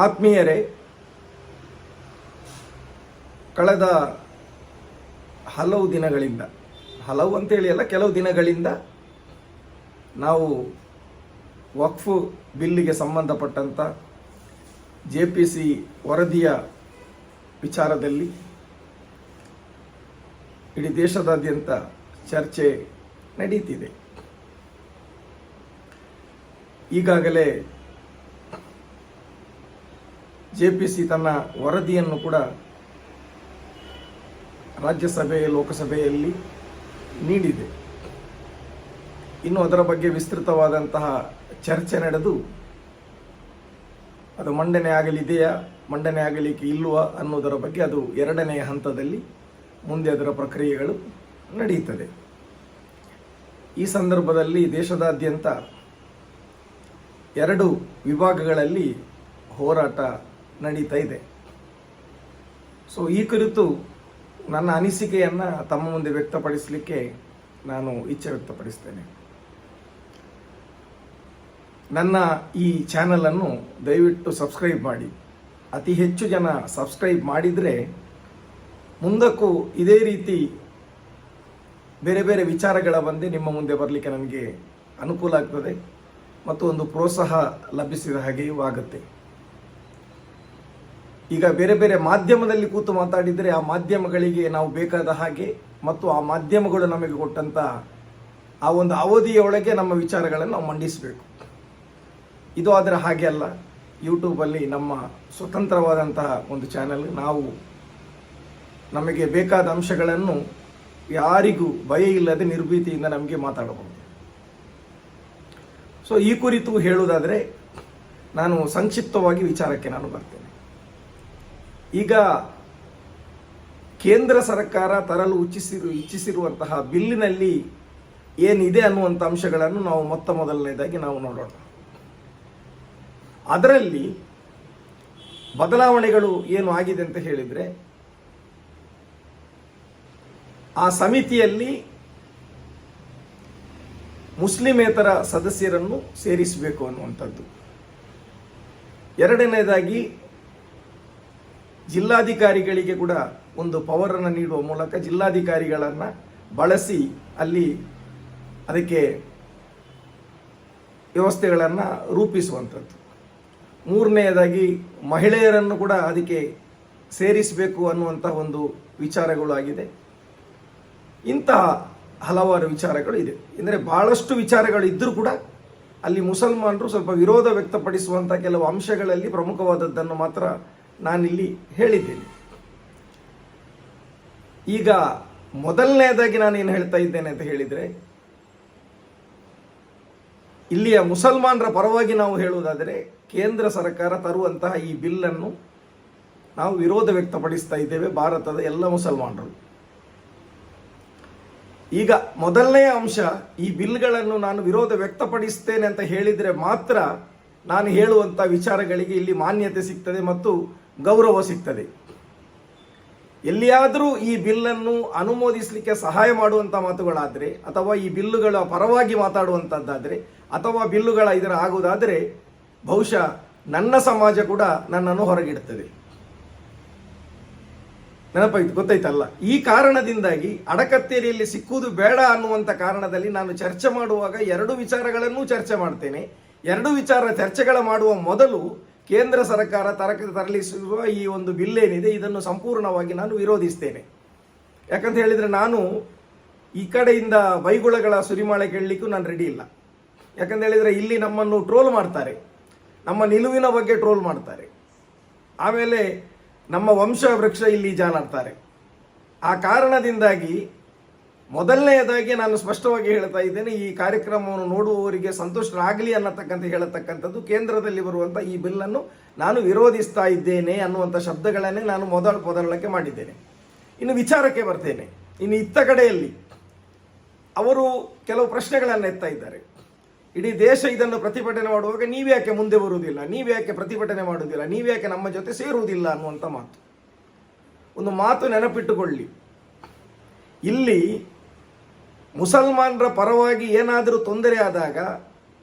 ಆತ್ಮೀಯರೇ, ಕಳೆದ ಹಲವು ದಿನಗಳಿಂದ, ಹಲವು ಅಂತೇಳಿ ಅಲ್ಲ, ಕೆಲವು ದಿನಗಳಿಂದ ನಾವು ವಕ್ಫ್ ಬಿಲ್ಲಿಗೆ ಸಂಬಂಧಪಟ್ಟಂಥ ಜೆ ಪಿ ಸಿ ವರದಿಯ ವಿಚಾರದಲ್ಲಿ ಇಡೀ ದೇಶದಾದ್ಯಂತ ಚರ್ಚೆ ನಡೀತಿದೆ. ಈಗಾಗಲೇ ಜೆ ಪಿ ಸಿ ತನ್ನ ವರದಿಯನ್ನು ಕೂಡ ರಾಜ್ಯಸಭೆ, ಲೋಕಸಭೆಯಲ್ಲಿ ನೀಡಿದೆ. ಇನ್ನು ಅದರ ಬಗ್ಗೆ ವಿಸ್ತೃತವಾದಂತಹ ಚರ್ಚೆ ನಡೆದು ಅದು ಮಂಡನೆ ಆಗಲಿದೆಯಾ, ಮಂಡನೆ ಆಗಲಿಕ್ಕೆ ಇಲ್ವಾ ಅನ್ನೋದರ ಬಗ್ಗೆ ಅದು ಎರಡನೆಯ ಹಂತದಲ್ಲಿ ಮುಂದೆ ಅದರ ಪ್ರಕ್ರಿಯೆಗಳು ನಡೆಯುತ್ತದೆ. ಈ ಸಂದರ್ಭದಲ್ಲಿ ದೇಶದಾದ್ಯಂತ ಎರಡು ವಿಭಾಗಗಳಲ್ಲಿ ಹೋರಾಟ ನಡೀತಾ ಇದೆ. ಸೊ ಈ ಕುರಿತು ನನ್ನ ಅನಿಸಿಕೆಯನ್ನು ತಮ್ಮ ಮುಂದೆ ವ್ಯಕ್ತಪಡಿಸಲಿಕ್ಕೆ ನಾನು ಇಚ್ಛೆ ವ್ಯಕ್ತಪಡಿಸ್ತೇನೆ. ನನ್ನ ಈ ಚಾನಲನ್ನು ದಯವಿಟ್ಟು ಸಬ್ಸ್ಕ್ರೈಬ್ ಮಾಡಿ. ಅತಿ ಹೆಚ್ಚು ಜನ ಸಬ್ಸ್ಕ್ರೈಬ್ ಮಾಡಿದರೆ ಮುಂದಕ್ಕೂ ಇದೇ ರೀತಿ ಬೇರೆ ಬೇರೆ ವಿಚಾರಗಳ ಬಂದೆ ನಿಮ್ಮ ಮುಂದೆ ಬರಲಿಕ್ಕೆ ನನಗೆ ಅನುಕೂಲ ಆಗ್ತದೆ ಮತ್ತು ಒಂದು ಪ್ರೋತ್ಸಾಹ ಲಭಿಸಿದ ಹಾಗೆಯೂ ಆಗುತ್ತೆ. ಈಗ ಬೇರೆ ಬೇರೆ ಮಾಧ್ಯಮದಲ್ಲಿ ಕೂತು ಮಾತಾಡಿದರೆ ಆ ಮಾಧ್ಯಮಗಳಿಗೆ ನಾವು ಬೇಕಾದ ಹಾಗೆ ಮತ್ತು ಆ ಮಾಧ್ಯಮಗಳು ನಮಗೆ ಕೊಟ್ಟಂತ ಆ ಒಂದು ಅವಧಿಯೊಳಗೆ ನಮ್ಮ ವಿಚಾರಗಳನ್ನು ನಾವು ಮಂಡಿಸಬೇಕು. ಇದು ಆದರೆ ಹಾಗೆ ಅಲ್ಲ. ಯೂಟ್ಯೂಬಲ್ಲಿ ನಮ್ಮ ಸ್ವತಂತ್ರವಾದಂತಹ ಒಂದು ಚಾನೆಲ್, ನಾವು ನಮಗೆ ಬೇಕಾದ ಅಂಶಗಳನ್ನು ಯಾರಿಗೂ ಭಯ ಇಲ್ಲದೆ ನಿರ್ಭೀತಿಯಿಂದ ನಮಗೆ ಮಾತಾಡಬಹುದು. ಸೊ ಈ ಕುರಿತು ಹೇಳುವುದಾದರೆ ನಾನು ಸಂಕ್ಷಿಪ್ತವಾಗಿ ವಿಚಾರಕ್ಕೆ ನಾನು ಬರ್ತೇನೆ. ಈಗ ಕೇಂದ್ರ ಸರ್ಕಾರ ತರಲು ಇಚ್ಛಿಸಿರು ಇಚ್ಛಿಸಿರುವಂತಹ ಬಿಲ್ಲಿನಲ್ಲಿ ಏನಿದೆ ಅನ್ನುವಂಥ ಅಂಶಗಳನ್ನು ನಾವು ಮೊತ್ತ ಮೊದಲನೇದಾಗಿ ನಾವು ನೋಡೋಣ. ಅದರಲ್ಲಿ ಬದಲಾವಣೆಗಳು ಏನು ಆಗಿದೆ ಅಂತ ಹೇಳಿದರೆ, ಆ ಸಮಿತಿಯಲ್ಲಿ ಮುಸ್ಲಿಮೇತರ ಸದಸ್ಯರನ್ನು ಸೇರಿಸಬೇಕು ಅನ್ನುವಂಥದ್ದು. ಎರಡನೇದಾಗಿ ಜಿಲ್ಲಾಧಿಕಾರಿಗಳಿಗೆ ಕೂಡ ಒಂದು ಪವರನ್ನು ನೀಡುವ ಮೂಲಕ ಜಿಲ್ಲಾಧಿಕಾರಿಗಳನ್ನು ಬಳಸಿ ಅಲ್ಲಿ ಅದಕ್ಕೆ ವ್ಯವಸ್ಥೆಗಳನ್ನು ರೂಪಿಸುವಂಥದ್ದು. ಮೂರನೆಯದಾಗಿ ಮಹಿಳೆಯರನ್ನು ಕೂಡ ಅದಕ್ಕೆ ಸೇರಿಸಬೇಕು ಅನ್ನುವಂಥ ಒಂದು ವಿಚಾರಗಳು ಆಗಿದೆ. ಇಂತಹ ಹಲವಾರು ವಿಚಾರಗಳು ಇದೆ. ಅಂದರೆ ಬಹಳಷ್ಟು ವಿಚಾರಗಳು ಇದ್ದರೂ ಕೂಡ ಅಲ್ಲಿ ಮುಸಲ್ಮಾನರು ಸ್ವಲ್ಪ ವಿರೋಧ ವ್ಯಕ್ತಪಡಿಸುವಂಥ ಕೆಲವು ಅಂಶಗಳಲ್ಲಿ ಪ್ರಮುಖವಾದದ್ದನ್ನು ಮಾತ್ರ ನಾನಿಲ್ಲಿ ಹೇಳಿದ್ದೇನೆ. ಈಗ ಮೊದಲನೇದಾಗಿ ನಾನು ಏನು ಹೇಳ್ತಾ ಇದ್ದೇನೆ ಅಂತ ಹೇಳಿದರೆ, ಇಲ್ಲಿಯ ಮುಸಲ್ಮಾನರ ಪರವಾಗಿ ನಾವು ಹೇಳುವುದಾದರೆ, ಕೇಂದ್ರ ಸರ್ಕಾರ ತರುವಂತಹ ಈ ಬಿಲ್ಲನ್ನು ನಾವು ವಿರೋಧ ವ್ಯಕ್ತಪಡಿಸ್ತಾ ಇದ್ದೇವೆ ಭಾರತದ ಎಲ್ಲ ಮುಸಲ್ಮಾನರು ಈಗ ಮೊದಲನೆಯ ಅಂಶ, ಈ ಬಿಲ್ಗಳನ್ನು ನಾನು ವಿರೋಧ ವ್ಯಕ್ತಪಡಿಸ್ತೇನೆ ಅಂತ ಹೇಳಿದರೆ ಮಾತ್ರ ನಾನು ಹೇಳುವಂಥ ವಿಚಾರಗಳಿಗೆ ಇಲ್ಲಿ ಮಾನ್ಯತೆ ಸಿಗ್ತದೆ ಮತ್ತು ಗೌರವ ಸಿಗ್ತದೆ. ಎಲ್ಲಿಯಾದರೂ ಈ ಬಿಲ್ಲನ್ನು ಅನುಮೋದಿಸಲಿಕ್ಕೆ ಸಹಾಯ ಮಾಡುವಂಥ ಮಾತುಗಳಾದರೆ, ಅಥವಾ ಈ ಬಿಲ್ಲುಗಳ ಪರವಾಗಿ ಮಾತಾಡುವಂಥದ್ದಾದರೆ ಅಥವಾ ಬಿಲ್ಲುಗಳ ಇದರ ಆಗುವುದಾದರೆ ಬಹುಶಃ ನನ್ನ ಸಮಾಜ ಕೂಡ ನನ್ನನ್ನು ಹೊರಗಿಡ್ತದೆ. ನೆನಪಾಯ್ತು, ಗೊತ್ತಾಯ್ತಲ್ಲ? ಈ ಕಾರಣದಿಂದಾಗಿ ಅಡಕತ್ತೇರಿಯಲ್ಲಿ ಸಿಕ್ಕುವುದು ಬೇಡ ಅನ್ನುವಂಥ ಕಾರಣದಲ್ಲಿ ನಾನು ಚರ್ಚೆ ಮಾಡುವಾಗ ಎರಡು ವಿಚಾರಗಳನ್ನು ಚರ್ಚೆ ಮಾಡ್ತೇನೆ. ಎರಡು ವಿಚಾರ ಚರ್ಚೆಗಳ ಮಾಡುವ ಮೊದಲು ಕೇಂದ್ರ ಸರ್ಕಾರ ತರಕ ತರಲಿಸುವ ಈ ಒಂದು ಬಿಲ್ ಏನಿದೆ, ಇದನ್ನು ಸಂಪೂರ್ಣವಾಗಿ ನಾನು ವಿರೋಧಿಸ್ತೇನೆ. ಯಾಕಂತ ಹೇಳಿದರೆ ನಾನು ಈ ಕಡೆಯಿಂದ ಬೈಗುಳಗಳ ಸುರಿಮಾಳೆ ಕೇಳಲಿಕ್ಕೂ ನಾನು ರೆಡಿ ಇಲ್ಲ. ಯಾಕಂತ ಹೇಳಿದರೆ ಇಲ್ಲಿ ನಮ್ಮನ್ನು ಟ್ರೋಲ್ ಮಾಡ್ತಾರೆ. ನಮ್ಮ ನಿಲುವಿನ ಬಗ್ಗೆ ಟ್ರೋಲ್ ಮಾಡ್ತಾರೆ. ಆಮೇಲೆ ನಮ್ಮ ವಂಶ ವೃಕ್ಷ ಇಲ್ಲಿ ಜಾಲಾಡ್ತಾರೆ. ಆ ಕಾರಣದಿಂದಾಗಿ ಮೊದಲನೆಯದಾಗಿ ನಾನು ಸ್ಪಷ್ಟವಾಗಿ ಹೇಳ್ತಾ ಇದ್ದೇನೆ, ಈ ಕಾರ್ಯಕ್ರಮವನ್ನು ನೋಡುವವರಿಗೆ ಸಂತುಷ್ಟರಾಗಲಿ ಅನ್ನತಕ್ಕಂಥ ಹೇಳತಕ್ಕಂಥದ್ದು ಕೇಂದ್ರದಲ್ಲಿ ಬರುವಂಥ ಈ ಬಿಲ್ಲನ್ನು ನಾನು ವಿರೋಧಿಸ್ತಾ ಇದ್ದೇನೆ ಅನ್ನುವಂಥ ಶಬ್ದಗಳನ್ನೇ ನಾನು ಮೊದಲ ಮೊದಲಕ್ಕೆ ಮಾಡಿದ್ದೇನೆ. ಇನ್ನು ವಿಚಾರಕ್ಕೆ ಬರ್ತೇನೆ. ಇನ್ನು ಇತ್ತ ಕಡೆಯಲ್ಲಿ ಅವರು ಕೆಲವು ಪ್ರಶ್ನೆಗಳನ್ನು ಎತ್ತಾ ಇದ್ದಾರೆ. ಇಡೀ ದೇಶ ಇದನ್ನು ಪ್ರತಿಭಟನೆ ಮಾಡುವಾಗ ನೀವ್ಯಾಕೆ ಮುಂದೆ ಬರುವುದಿಲ್ಲ? ನೀವ್ಯಾಕೆ ಪ್ರತಿಭಟನೆ ಮಾಡುವುದಿಲ್ಲ? ನೀವ್ಯಾಕೆ ನಮ್ಮ ಜೊತೆ ಸೇರುವುದಿಲ್ಲ ಅನ್ನುವಂಥ ಮಾತು. ಒಂದು ಮಾತು ನೆನಪಿಟ್ಟುಕೊಳ್ಳಿ. ಇಲ್ಲಿ ಮುಸಲ್ಮಾನರ ಪರವಾಗಿ ಏನಾದರೂ ತೊಂದರೆ ಆದಾಗ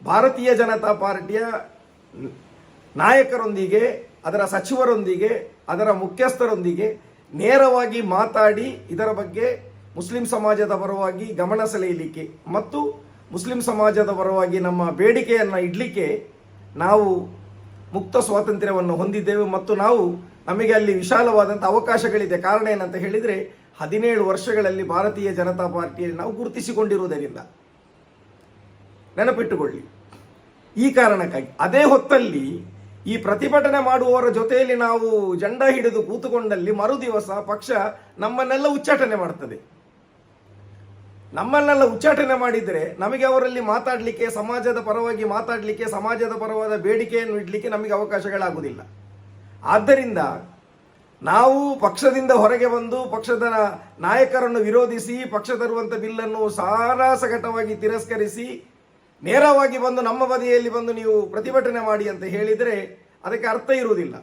ಭಾರತೀಯ ಜನತಾ ಪಾರ್ಟಿಯ ನಾಯಕರೊಂದಿಗೆ, ಅದರ ಸಚಿವರೊಂದಿಗೆ, ಅದರ ಮುಖ್ಯಸ್ಥರೊಂದಿಗೆ ನೇರವಾಗಿ ಮಾತಾಡಿ ಇದರ ಬಗ್ಗೆ ಮುಸ್ಲಿಂ ಸಮಾಜದ ಪರವಾಗಿ ಗಮನ ಸೆಳೆಯಲಿಕ್ಕೆ ಮತ್ತು ಮುಸ್ಲಿಂ ಸಮಾಜದ ಪರವಾಗಿ ನಮ್ಮ ಬೇಡಿಕೆಯನ್ನು ಇಡಲಿಕ್ಕೆ ನಾವು ಮುಕ್ತ ಸ್ವಾತಂತ್ರ್ಯವನ್ನು ಹೊಂದಿದ್ದೇವೆ ಮತ್ತು ನಾವು ನಮಗೆ ಅಲ್ಲಿ ವಿಶಾಲವಾದಂಥ ಅವಕಾಶಗಳಿದೆ. ಕಾರಣ ಏನಂತ ಹೇಳಿದರೆ ಹದಿನೇಳು ವರ್ಷಗಳಲ್ಲಿ ಭಾರತೀಯ ಜನತಾ ಪಾರ್ಟಿಯಲ್ಲಿ ನಾವು ಗುರುತಿಸಿಕೊಂಡಿರುವುದರಿಂದ ನೆನಪಿಟ್ಟುಕೊಳ್ಳಿ. ಈ ಕಾರಣಕ್ಕಾಗಿ ಅದೇ ಹೊತ್ತಲ್ಲಿ ಈ ಪ್ರತಿಭಟನೆ ಮಾಡುವವರ ಜೊತೆಯಲ್ಲಿ ನಾವು ಜಂಡ ಹಿಡಿದು ಕೂತುಕೊಂಡಲ್ಲಿ ಮರುದಿವಸ ಪಕ್ಷ ನಮ್ಮನ್ನೆಲ್ಲ ಉಚ್ಚಾಟನೆ ಮಾಡ್ತದೆ. ನಮ್ಮನ್ನೆಲ್ಲ ಉಚ್ಚಾಟನೆ ಮಾಡಿದರೆ ನಮಗೆ ಅವರಲ್ಲಿ ಮಾತಾಡಲಿಕ್ಕೆ, ಸಮಾಜದ ಪರವಾಗಿ ಮಾತಾಡಲಿಕ್ಕೆ, ಸಮಾಜದ ಪರವಾದ ಬೇಡಿಕೆಯನ್ನು ಇಡಲಿಕ್ಕೆ ನಮಗೆ ಅವಕಾಶಗಳಾಗುವುದಿಲ್ಲ. ಆದ್ದರಿಂದ ನಾವು ಪಕ್ಷದಿಂದ ಹೊರಗೆ ಬಂದು ಪಕ್ಷದ ನಾಯಕರನ್ನು ವಿರೋಧಿಸಿ, ಪಕ್ಷ ತರುವಂಥ ಬಿಲ್ಲನ್ನು ಸಾರಾಸಗಟವಾಗಿ ತಿರಸ್ಕರಿಸಿ, ನೇರವಾಗಿ ಬಂದು ನಮ್ಮ ಬದಿಯಲ್ಲಿ ಬಂದು ನೀವು ಪ್ರತಿಭಟನೆ ಮಾಡಿ ಅಂತ ಹೇಳಿದರೆ ಅದಕ್ಕೆ ಅರ್ಥ ಇರುವುದಿಲ್ಲ.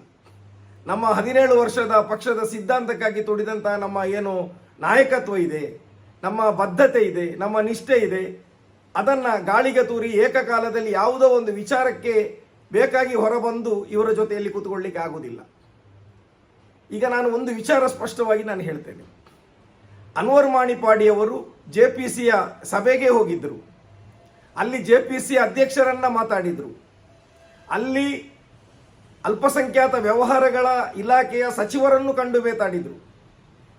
ನಮ್ಮ ಹದಿನೇಳು ವರ್ಷದ ಪಕ್ಷದ ಸಿದ್ಧಾಂತಕ್ಕಾಗಿ ತುಡಿದಂತಹ ನಮ್ಮ ಏನು ನಾಯಕತ್ವ ಇದೆ, ನಮ್ಮ ಬದ್ಧತೆ ಇದೆ, ನಮ್ಮ ನಿಷ್ಠೆ ಇದೆ, ಅದನ್ನು ಗಾಳಿಗೆ ತೂರಿ ಏಕಕಾಲದಲ್ಲಿ ಯಾವುದೋ ಒಂದು ವಿಚಾರಕ್ಕೆ ಬೇಕಾಗಿ ಹೊರಬಂದು ಇವರ ಜೊತೆಯಲ್ಲಿ ಕೂತ್ಕೊಳ್ಳಿಕ್ಕೆ ಆಗುವುದಿಲ್ಲ. ಈಗ ನಾನು ಒಂದು ವಿಚಾರ ಸ್ಪಷ್ಟವಾಗಿ ನಾನು ಹೇಳ್ತೇನೆ. ಅನ್ವರ್ ಮಾಣಿಪಾಡಿಯವರು ಜೆ ಪಿ ಸಿಯ ಸಭೆಗೆ ಹೋಗಿದ್ದರು. ಅಲ್ಲಿ ಜೆ ಪಿ ಸಿ ಅಧ್ಯಕ್ಷರನ್ನ ಮಾತಾಡಿದರು. ಅಲ್ಲಿ ಅಲ್ಪಸಂಖ್ಯಾತ ವ್ಯವಹಾರಗಳ ಇಲಾಖೆಯ ಸಚಿವರನ್ನು ಕಂಡು ಬೇತಾಡಿದರು.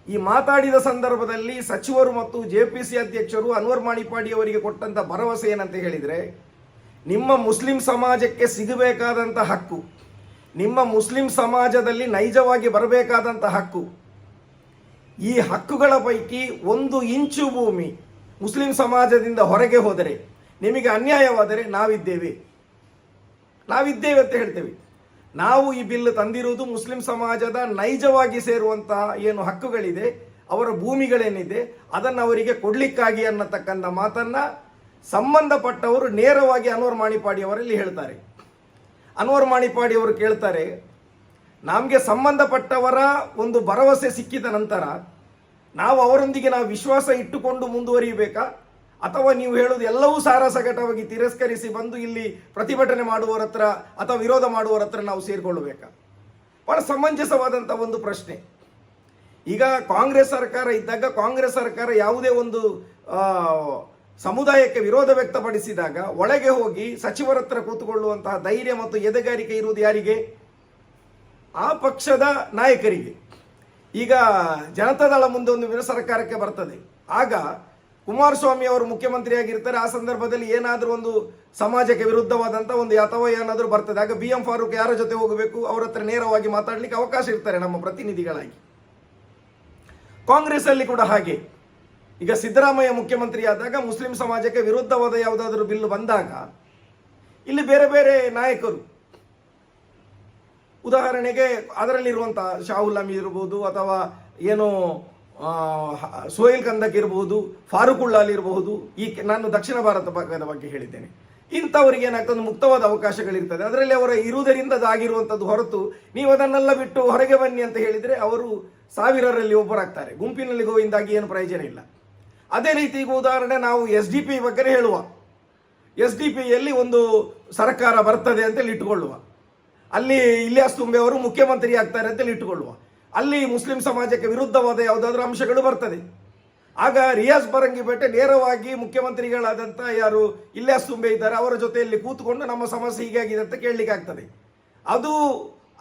ಈ ಮಾತಾಡಿದ ಸಂದರ್ಭದಲ್ಲಿ ಸಚಿವರು ಮತ್ತು ಜೆ ಪಿ ಸಿ ಅಧ್ಯಕ್ಷರು ಅನ್ವರ್ ಮಾಣಿಪಾಡಿ ಅವರಿಗೆ ಕೊಟ್ಟಂತ ಭರವಸೆ ಏನಂತ ಹೇಳಿದರೆ, ನಿಮ್ಮ ಮುಸ್ಲಿಂ ಸಮಾಜಕ್ಕೆ ಸಿಗಬೇಕಾದಂಥ ಹಕ್ಕು ನಿಮ್ಮ ಮುಸ್ಲಿಂ ಸಮಾಜದಲ್ಲಿ ನೈಜವಾಗಿ ಬರಬೇಕಾದಂಥ ಹಕ್ಕು. ಈ ಹಕ್ಕುಗಳ ಪೈಕಿ ಒಂದು ಇಂಚು ಭೂಮಿ ಮುಸ್ಲಿಂ ಸಮಾಜದಿಂದ ಹೊರಗೆ ಹೋದರೆ ನಿಮಗೆ ಅನ್ಯಾಯವಾದರೆ ನಾವಿದ್ದೇವೆ. ನಾವಿದ್ದೇವೆ ಅಂತ ಹೇಳ್ತೇವೆ. ನಾವು ಈ ಬಿಲ್ ತಂದಿರುವುದು ಮುಸ್ಲಿಂ ಸಮಾಜದ ನೈಜವಾಗಿ ಸೇರುವಂತಹ ಏನು ಹಕ್ಕುಗಳಿದೆ, ಅವರ ಭೂಮಿಗಳೇನಿದೆ, ಅದನ್ನು ಅವರಿಗೆ ಕೊಡ್ಲಿಕ್ಕಾಗಿ ಅನ್ನತಕ್ಕಂಥ ಮಾತನ್ನ ಸಂಬಂಧಪಟ್ಟವರು ನೇರವಾಗಿ ಅನ್ವರ್ ಮಾಣಿಪಾಡಿ ಅವರಲ್ಲಿ ಹೇಳ್ತಾರೆ. ಅನ್ವರ್ ಮಾಣಿಪಾಡಿ ಅವರು ಕೇಳ್ತಾರೆ, ನಮಗೆ ಸಂಬಂಧಪಟ್ಟವರ ಒಂದು ಭರವಸೆ ಸಿಕ್ಕಿದ ನಂತರ ನಾವು ಅವರೊಂದಿಗೆ ನಾವು ವಿಶ್ವಾಸ ಇಟ್ಟುಕೊಂಡು ಮುಂದುವರಿಯಬೇಕಾ? ಅಥವಾ ನೀವು ಹೇಳೋದು ಎಲ್ಲವೂ ಸಾರಾಸಗಟವಾಗಿ ತಿರಸ್ಕರಿಸಿ ಬಂದು ಇಲ್ಲಿ ಪ್ರತಿಭಟನೆ ಮಾಡುವವರ ಹತ್ರ ಅಥವಾ ವಿರೋಧ ಮಾಡುವವರ ಹತ್ರ ನಾವು ಸೇರಿಕೊಳ್ಳಬೇಕಾ? ಬಹಳ ಸಮಂಜಸವಾದಂಥ ಒಂದು ಪ್ರಶ್ನೆ. ಈಗ ಕಾಂಗ್ರೆಸ್ ಸರ್ಕಾರ ಇದ್ದಾಗ ಕಾಂಗ್ರೆಸ್ ಸರ್ಕಾರ ಯಾವುದೇ ಒಂದು ಸಮುದಾಯಕ್ಕೆ ವಿರೋಧ ವ್ಯಕ್ತಪಡಿಸಿದಾಗ ಒಳಗೆ ಹೋಗಿ ಸಚಿವರ ಹತ್ರ ಕೂತುಕೊಳ್ಳುವಂತಹ ಧೈರ್ಯ ಮತ್ತು ಎದೆಗಾರಿಕೆ ಇರುವುದು ಯಾರಿಗೆ? ಆ ಪಕ್ಷದ ನಾಯಕರಿಗೆ. ಈಗ ಜನತಾದಳ ಮುಂದೆ ಒಂದು ವಿರ ಸರ್ಕಾರಕ್ಕೆ ಬರ್ತದೆ. ಆಗ ಕುಮಾರಸ್ವಾಮಿ ಅವರು ಮುಖ್ಯಮಂತ್ರಿ ಆಗಿರ್ತಾರೆ ಆ ಸಂದರ್ಭದಲ್ಲಿ ಏನಾದರೂ ಒಂದು ಸಮಾಜಕ್ಕೆ ವಿರುದ್ಧವಾದಂಥ ಒಂದು ಅಥವಾ ಏನಾದರೂ ಬರ್ತದೆ. ಆಗ ಬಿ ಎಂ ಫಾರೂಕ್ ಯಾರ ಜೊತೆ ಹೋಗಬೇಕು? ಅವರ ಹತ್ರ ನೇರವಾಗಿ ಮಾತಾಡಲಿಕ್ಕೆ ಅವಕಾಶ ಇರ್ತಾರೆ ನಮ್ಮ ಪ್ರತಿನಿಧಿಗಳಾಗಿ. ಕಾಂಗ್ರೆಸ್ ಅಲ್ಲಿ ಕೂಡ ಹಾಗೆ. ಈಗ ಸಿದ್ದರಾಮಯ್ಯ ಮುಖ್ಯಮಂತ್ರಿ ಆದಾಗ ಮುಸ್ಲಿಂ ಸಮಾಜಕ್ಕೆ ವಿರುದ್ಧವಾದ ಯಾವುದಾದ್ರೂ ಬಿಲ್ ಬಂದಾಗ ಇಲ್ಲಿ ಬೇರೆ ಬೇರೆ ನಾಯಕರು, ಉದಾಹರಣೆಗೆ ಅದರಲ್ಲಿರುವಂತಹ ಶಾಹುಲ್ ಅಮೀರ್ ಇರ್ಬೋದು ಅಥವಾ ಏನು ಸೋಹಿಲ್ ಕಂದಕ್ ಇರಬಹುದು ಫಾರೂಕ್ ಉಳ್ಳಾಲ್ ಇರಬಹುದು ಈ ನಾನು ದಕ್ಷಿಣ ಭಾರತ ಭಾಗದ ಬಗ್ಗೆ ಹೇಳಿದ್ದೇನೆ. ಇಂಥವರಿಗೆ ಏನಾಗ್ತದೆ, ಮುಕ್ತವಾದ ಅವಕಾಶಗಳಿರ್ತದೆ. ಅದರಲ್ಲಿ ಅವರ ಇರುವುದರಿಂದ ಅದಾಗಿರುವಂಥದ್ದು ಹೊರತು ನೀವು ಅದನ್ನೆಲ್ಲ ಬಿಟ್ಟು ಹೊರಗೆ ಬನ್ನಿ ಅಂತ ಹೇಳಿದರೆ ಅವರು ಸಾವಿರರಲ್ಲಿ ಒಬ್ಬರಾಗ್ತಾರೆ. ಗುಂಪಿನಲ್ಲಿ ಗೋವಿಂದಾಗಿ ಏನು ಪ್ರಯೋಜನ ಇಲ್ಲ. ಅದೇ ರೀತಿ ಈಗ ಉದಾಹರಣೆ ನಾವು ಎಸ್ ಡಿ ಪಿ ಬಗ್ಗೆ ಹೇಳುವ. ಎಸ್ ಡಿ ಪಿಯಲ್ಲಿ ಒಂದು ಸರ್ಕಾರ ಬರ್ತದೆ ಅಂತೇಳಿ ಇಟ್ಟುಕೊಳ್ಳುವ. ಅಲ್ಲಿ ಇಲಿಯಾಸ್ ತುಂಬೆ ಅವರು ಮುಖ್ಯಮಂತ್ರಿ ಆಗ್ತಾರೆ ಅಂತೇಳಿ ಇಟ್ಟುಕೊಳ್ಳುವ. ಅಲ್ಲಿ ಮುಸ್ಲಿಂ ಸಮಾಜಕ್ಕೆ ವಿರುದ್ಧವಾದ ಯಾವುದಾದ್ರೂ ಅಂಶಗಳು ಬರ್ತದೆ. ಆಗ ರಿಯಾಜ್ ಬರಂಗಿಪೇಟೆ ನೇರವಾಗಿ ಮುಖ್ಯಮಂತ್ರಿಗಳಾದಂಥ ಯಾರು ಇಲಿಯಾಸ್ ತುಂಬೆ ಇದ್ದಾರೆ, ಅವರ ಜೊತೆಯಲ್ಲಿ ಕೂತ್ಕೊಂಡು ನಮ್ಮ ಸಮಸ್ಯೆ ಹೀಗಾಗಿದೆ ಅಂತ ಕೇಳಲಿಕ್ಕೆ ಆಗ್ತದೆ. ಅದು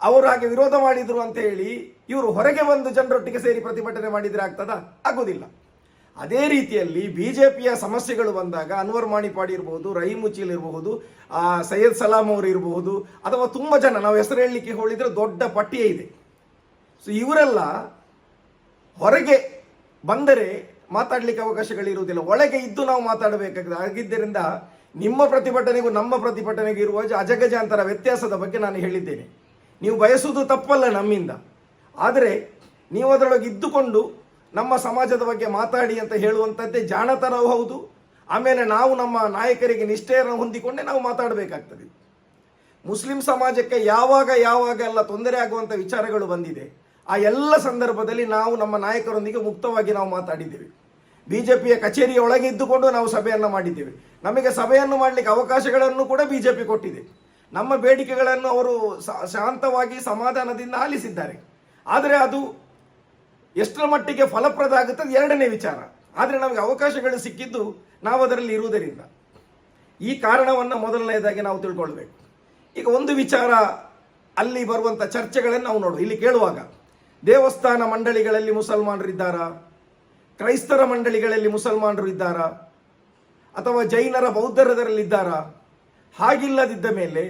ಅವರು ಹಾಗೆ ವಿರೋಧ ಮಾಡಿದ್ರು ಅಂತ ಹೇಳಿ ಇವರು ಹೊರಗೆ ಬಂದು ಜನರೊಟ್ಟಿಗೆ ಸೇರಿ ಪ್ರತಿಭಟನೆ ಮಾಡಿದರೆ ಆಗ್ತದಾ? ಆಗೋದಿಲ್ಲ. ಅದೇ ರೀತಿಯಲ್ಲಿ ಬಿಜೆಪಿಯ ಸಮಸ್ಯೆಗಳು ಬಂದಾಗ ಅನ್ವರ್ ಮಾಣಿಪಾಡಿ ಇರಬಹುದು, ರಹೀಂ ಉಚೀಲ್ ಇರಬಹುದು ಸೈಯದ್ ಸಲಾಂ ಅವರು ಇರಬಹುದು, ಅಥವಾ ತುಂಬ ಜನ, ನಾವು ಹೆಸರು ಹೇಳಲಿಕ್ಕೆ ಹೋಳಿದ್ರೆ ದೊಡ್ಡ ಪಟ್ಟಿಯೇ ಇದೆ. ಸೊ ಇವರೆಲ್ಲ ಹೊರಗೆ ಬಂದರೆ ಮಾತಾಡಲಿಕ್ಕೆ ಅವಕಾಶಗಳಿರುವುದಿಲ್ಲ. ಒಳಗೆ ಇದ್ದು ನಾವು ಮಾತಾಡಬೇಕಾಗಿದೆ. ಹಾಗಿದ್ದರಿಂದ ನಿಮ್ಮ ಪ್ರತಿಭಟನೆಗೂ ನಮ್ಮ ಪ್ರತಿಭಟನೆಗೂ ಇರುವ ಜ- ಅಜಗಜಾಂತರ ವ್ಯತ್ಯಾಸದ ಬಗ್ಗೆ ನಾನು ಹೇಳಿದ್ದೇನೆ. ನೀವು ಬಯಸುವುದು ತಪ್ಪಲ್ಲ ನಮ್ಮಿಂದ. ಆದರೆ ನೀವು ಅದರೊಳಗೆ ಇದ್ದುಕೊಂಡು ನಮ್ಮ ಸಮಾಜದ ಬಗ್ಗೆ ಮಾತಾಡಿ ಅಂತ ಹೇಳುವಂಥದ್ದೇ ಜಾಣತನವೂ ಹೌದು. ಆಮೇಲೆ ನಾವು ನಮ್ಮ ನಾಯಕರಿಗೆ ನಿಷ್ಠೆಯನ್ನು ಹೊಂದಿಕೊಂಡೇ ನಾವು ಮಾತಾಡಬೇಕಾಗ್ತದೆ. ಮುಸ್ಲಿಂ ಸಮಾಜಕ್ಕೆ ಯಾವಾಗ ಯಾವಾಗ ಎಲ್ಲ ತೊಂದರೆ ಆಗುವಂಥ ವಿಚಾರಗಳು ಬಂದಿದೆ, ಆ ಎಲ್ಲ ಸಂದರ್ಭದಲ್ಲಿ ನಾವು ನಮ್ಮ ನಾಯಕರೊಂದಿಗೆ ಮುಕ್ತವಾಗಿ ನಾವು ಮಾತಾಡಿದ್ದೇವೆ. ಬಿ ಜೆ ಪಿಯ ಕಚೇರಿಯ ಒಳಗೆ ಇದ್ದುಕೊಂಡು ನಾವು ಸಭೆಯನ್ನು ಮಾಡಿದ್ದೇವೆ. ನಮಗೆ ಸಭೆಯನ್ನು ಮಾಡಲಿಕ್ಕೆ ಅವಕಾಶಗಳನ್ನು ಕೂಡ ಬಿ ಜೆ ಪಿ ಕೊಟ್ಟಿದೆ. ನಮ್ಮ ಬೇಡಿಕೆಗಳನ್ನು ಅವರು ಶಾಂತವಾಗಿ ಸಮಾಧಾನದಿಂದ ಆಲಿಸಿದ್ದಾರೆ. ಆದರೆ ಅದು ಎಷ್ಟರ ಮಟ್ಟಿಗೆ ಫಲಪ್ರದ ಆಗುತ್ತದೆ ಎರಡನೇ ವಿಚಾರ. ಆದರೆ ನಮಗೆ ಅವಕಾಶಗಳು ಸಿಕ್ಕಿದ್ದು ನಾವು ಅದರಲ್ಲಿ ಇರುವುದರಿಂದ. ಈ ಕಾರಣವನ್ನು ಮೊದಲನೆಯದಾಗಿ ನಾವು ತಿಳ್ಕೊಳ್ಬೇಕು. ಈಗ ಒಂದು ವಿಚಾರ ಅಲ್ಲಿ ಬರುವಂಥ ಚರ್ಚೆಗಳನ್ನು ನಾವು ನೋಡು ಇಲ್ಲಿ ಕೇಳುವಾಗ, ದೇವಸ್ಥಾನ ಮಂಡಳಿಗಳಲ್ಲಿ ಮುಸಲ್ಮಾನರು ಇದ್ದಾರಾ ಕ್ರೈಸ್ತರ ಮಂಡಳಿಗಳಲ್ಲಿ ಮುಸಲ್ಮಾನರು ಇದ್ದಾರಾ ಅಥವಾ ಜೈನರ ಬೌದ್ಧರದರಲ್ಲಿದ್ದಾರಾ? ಹಾಗಿಲ್ಲದಿದ್ದ ಮೇಲೆ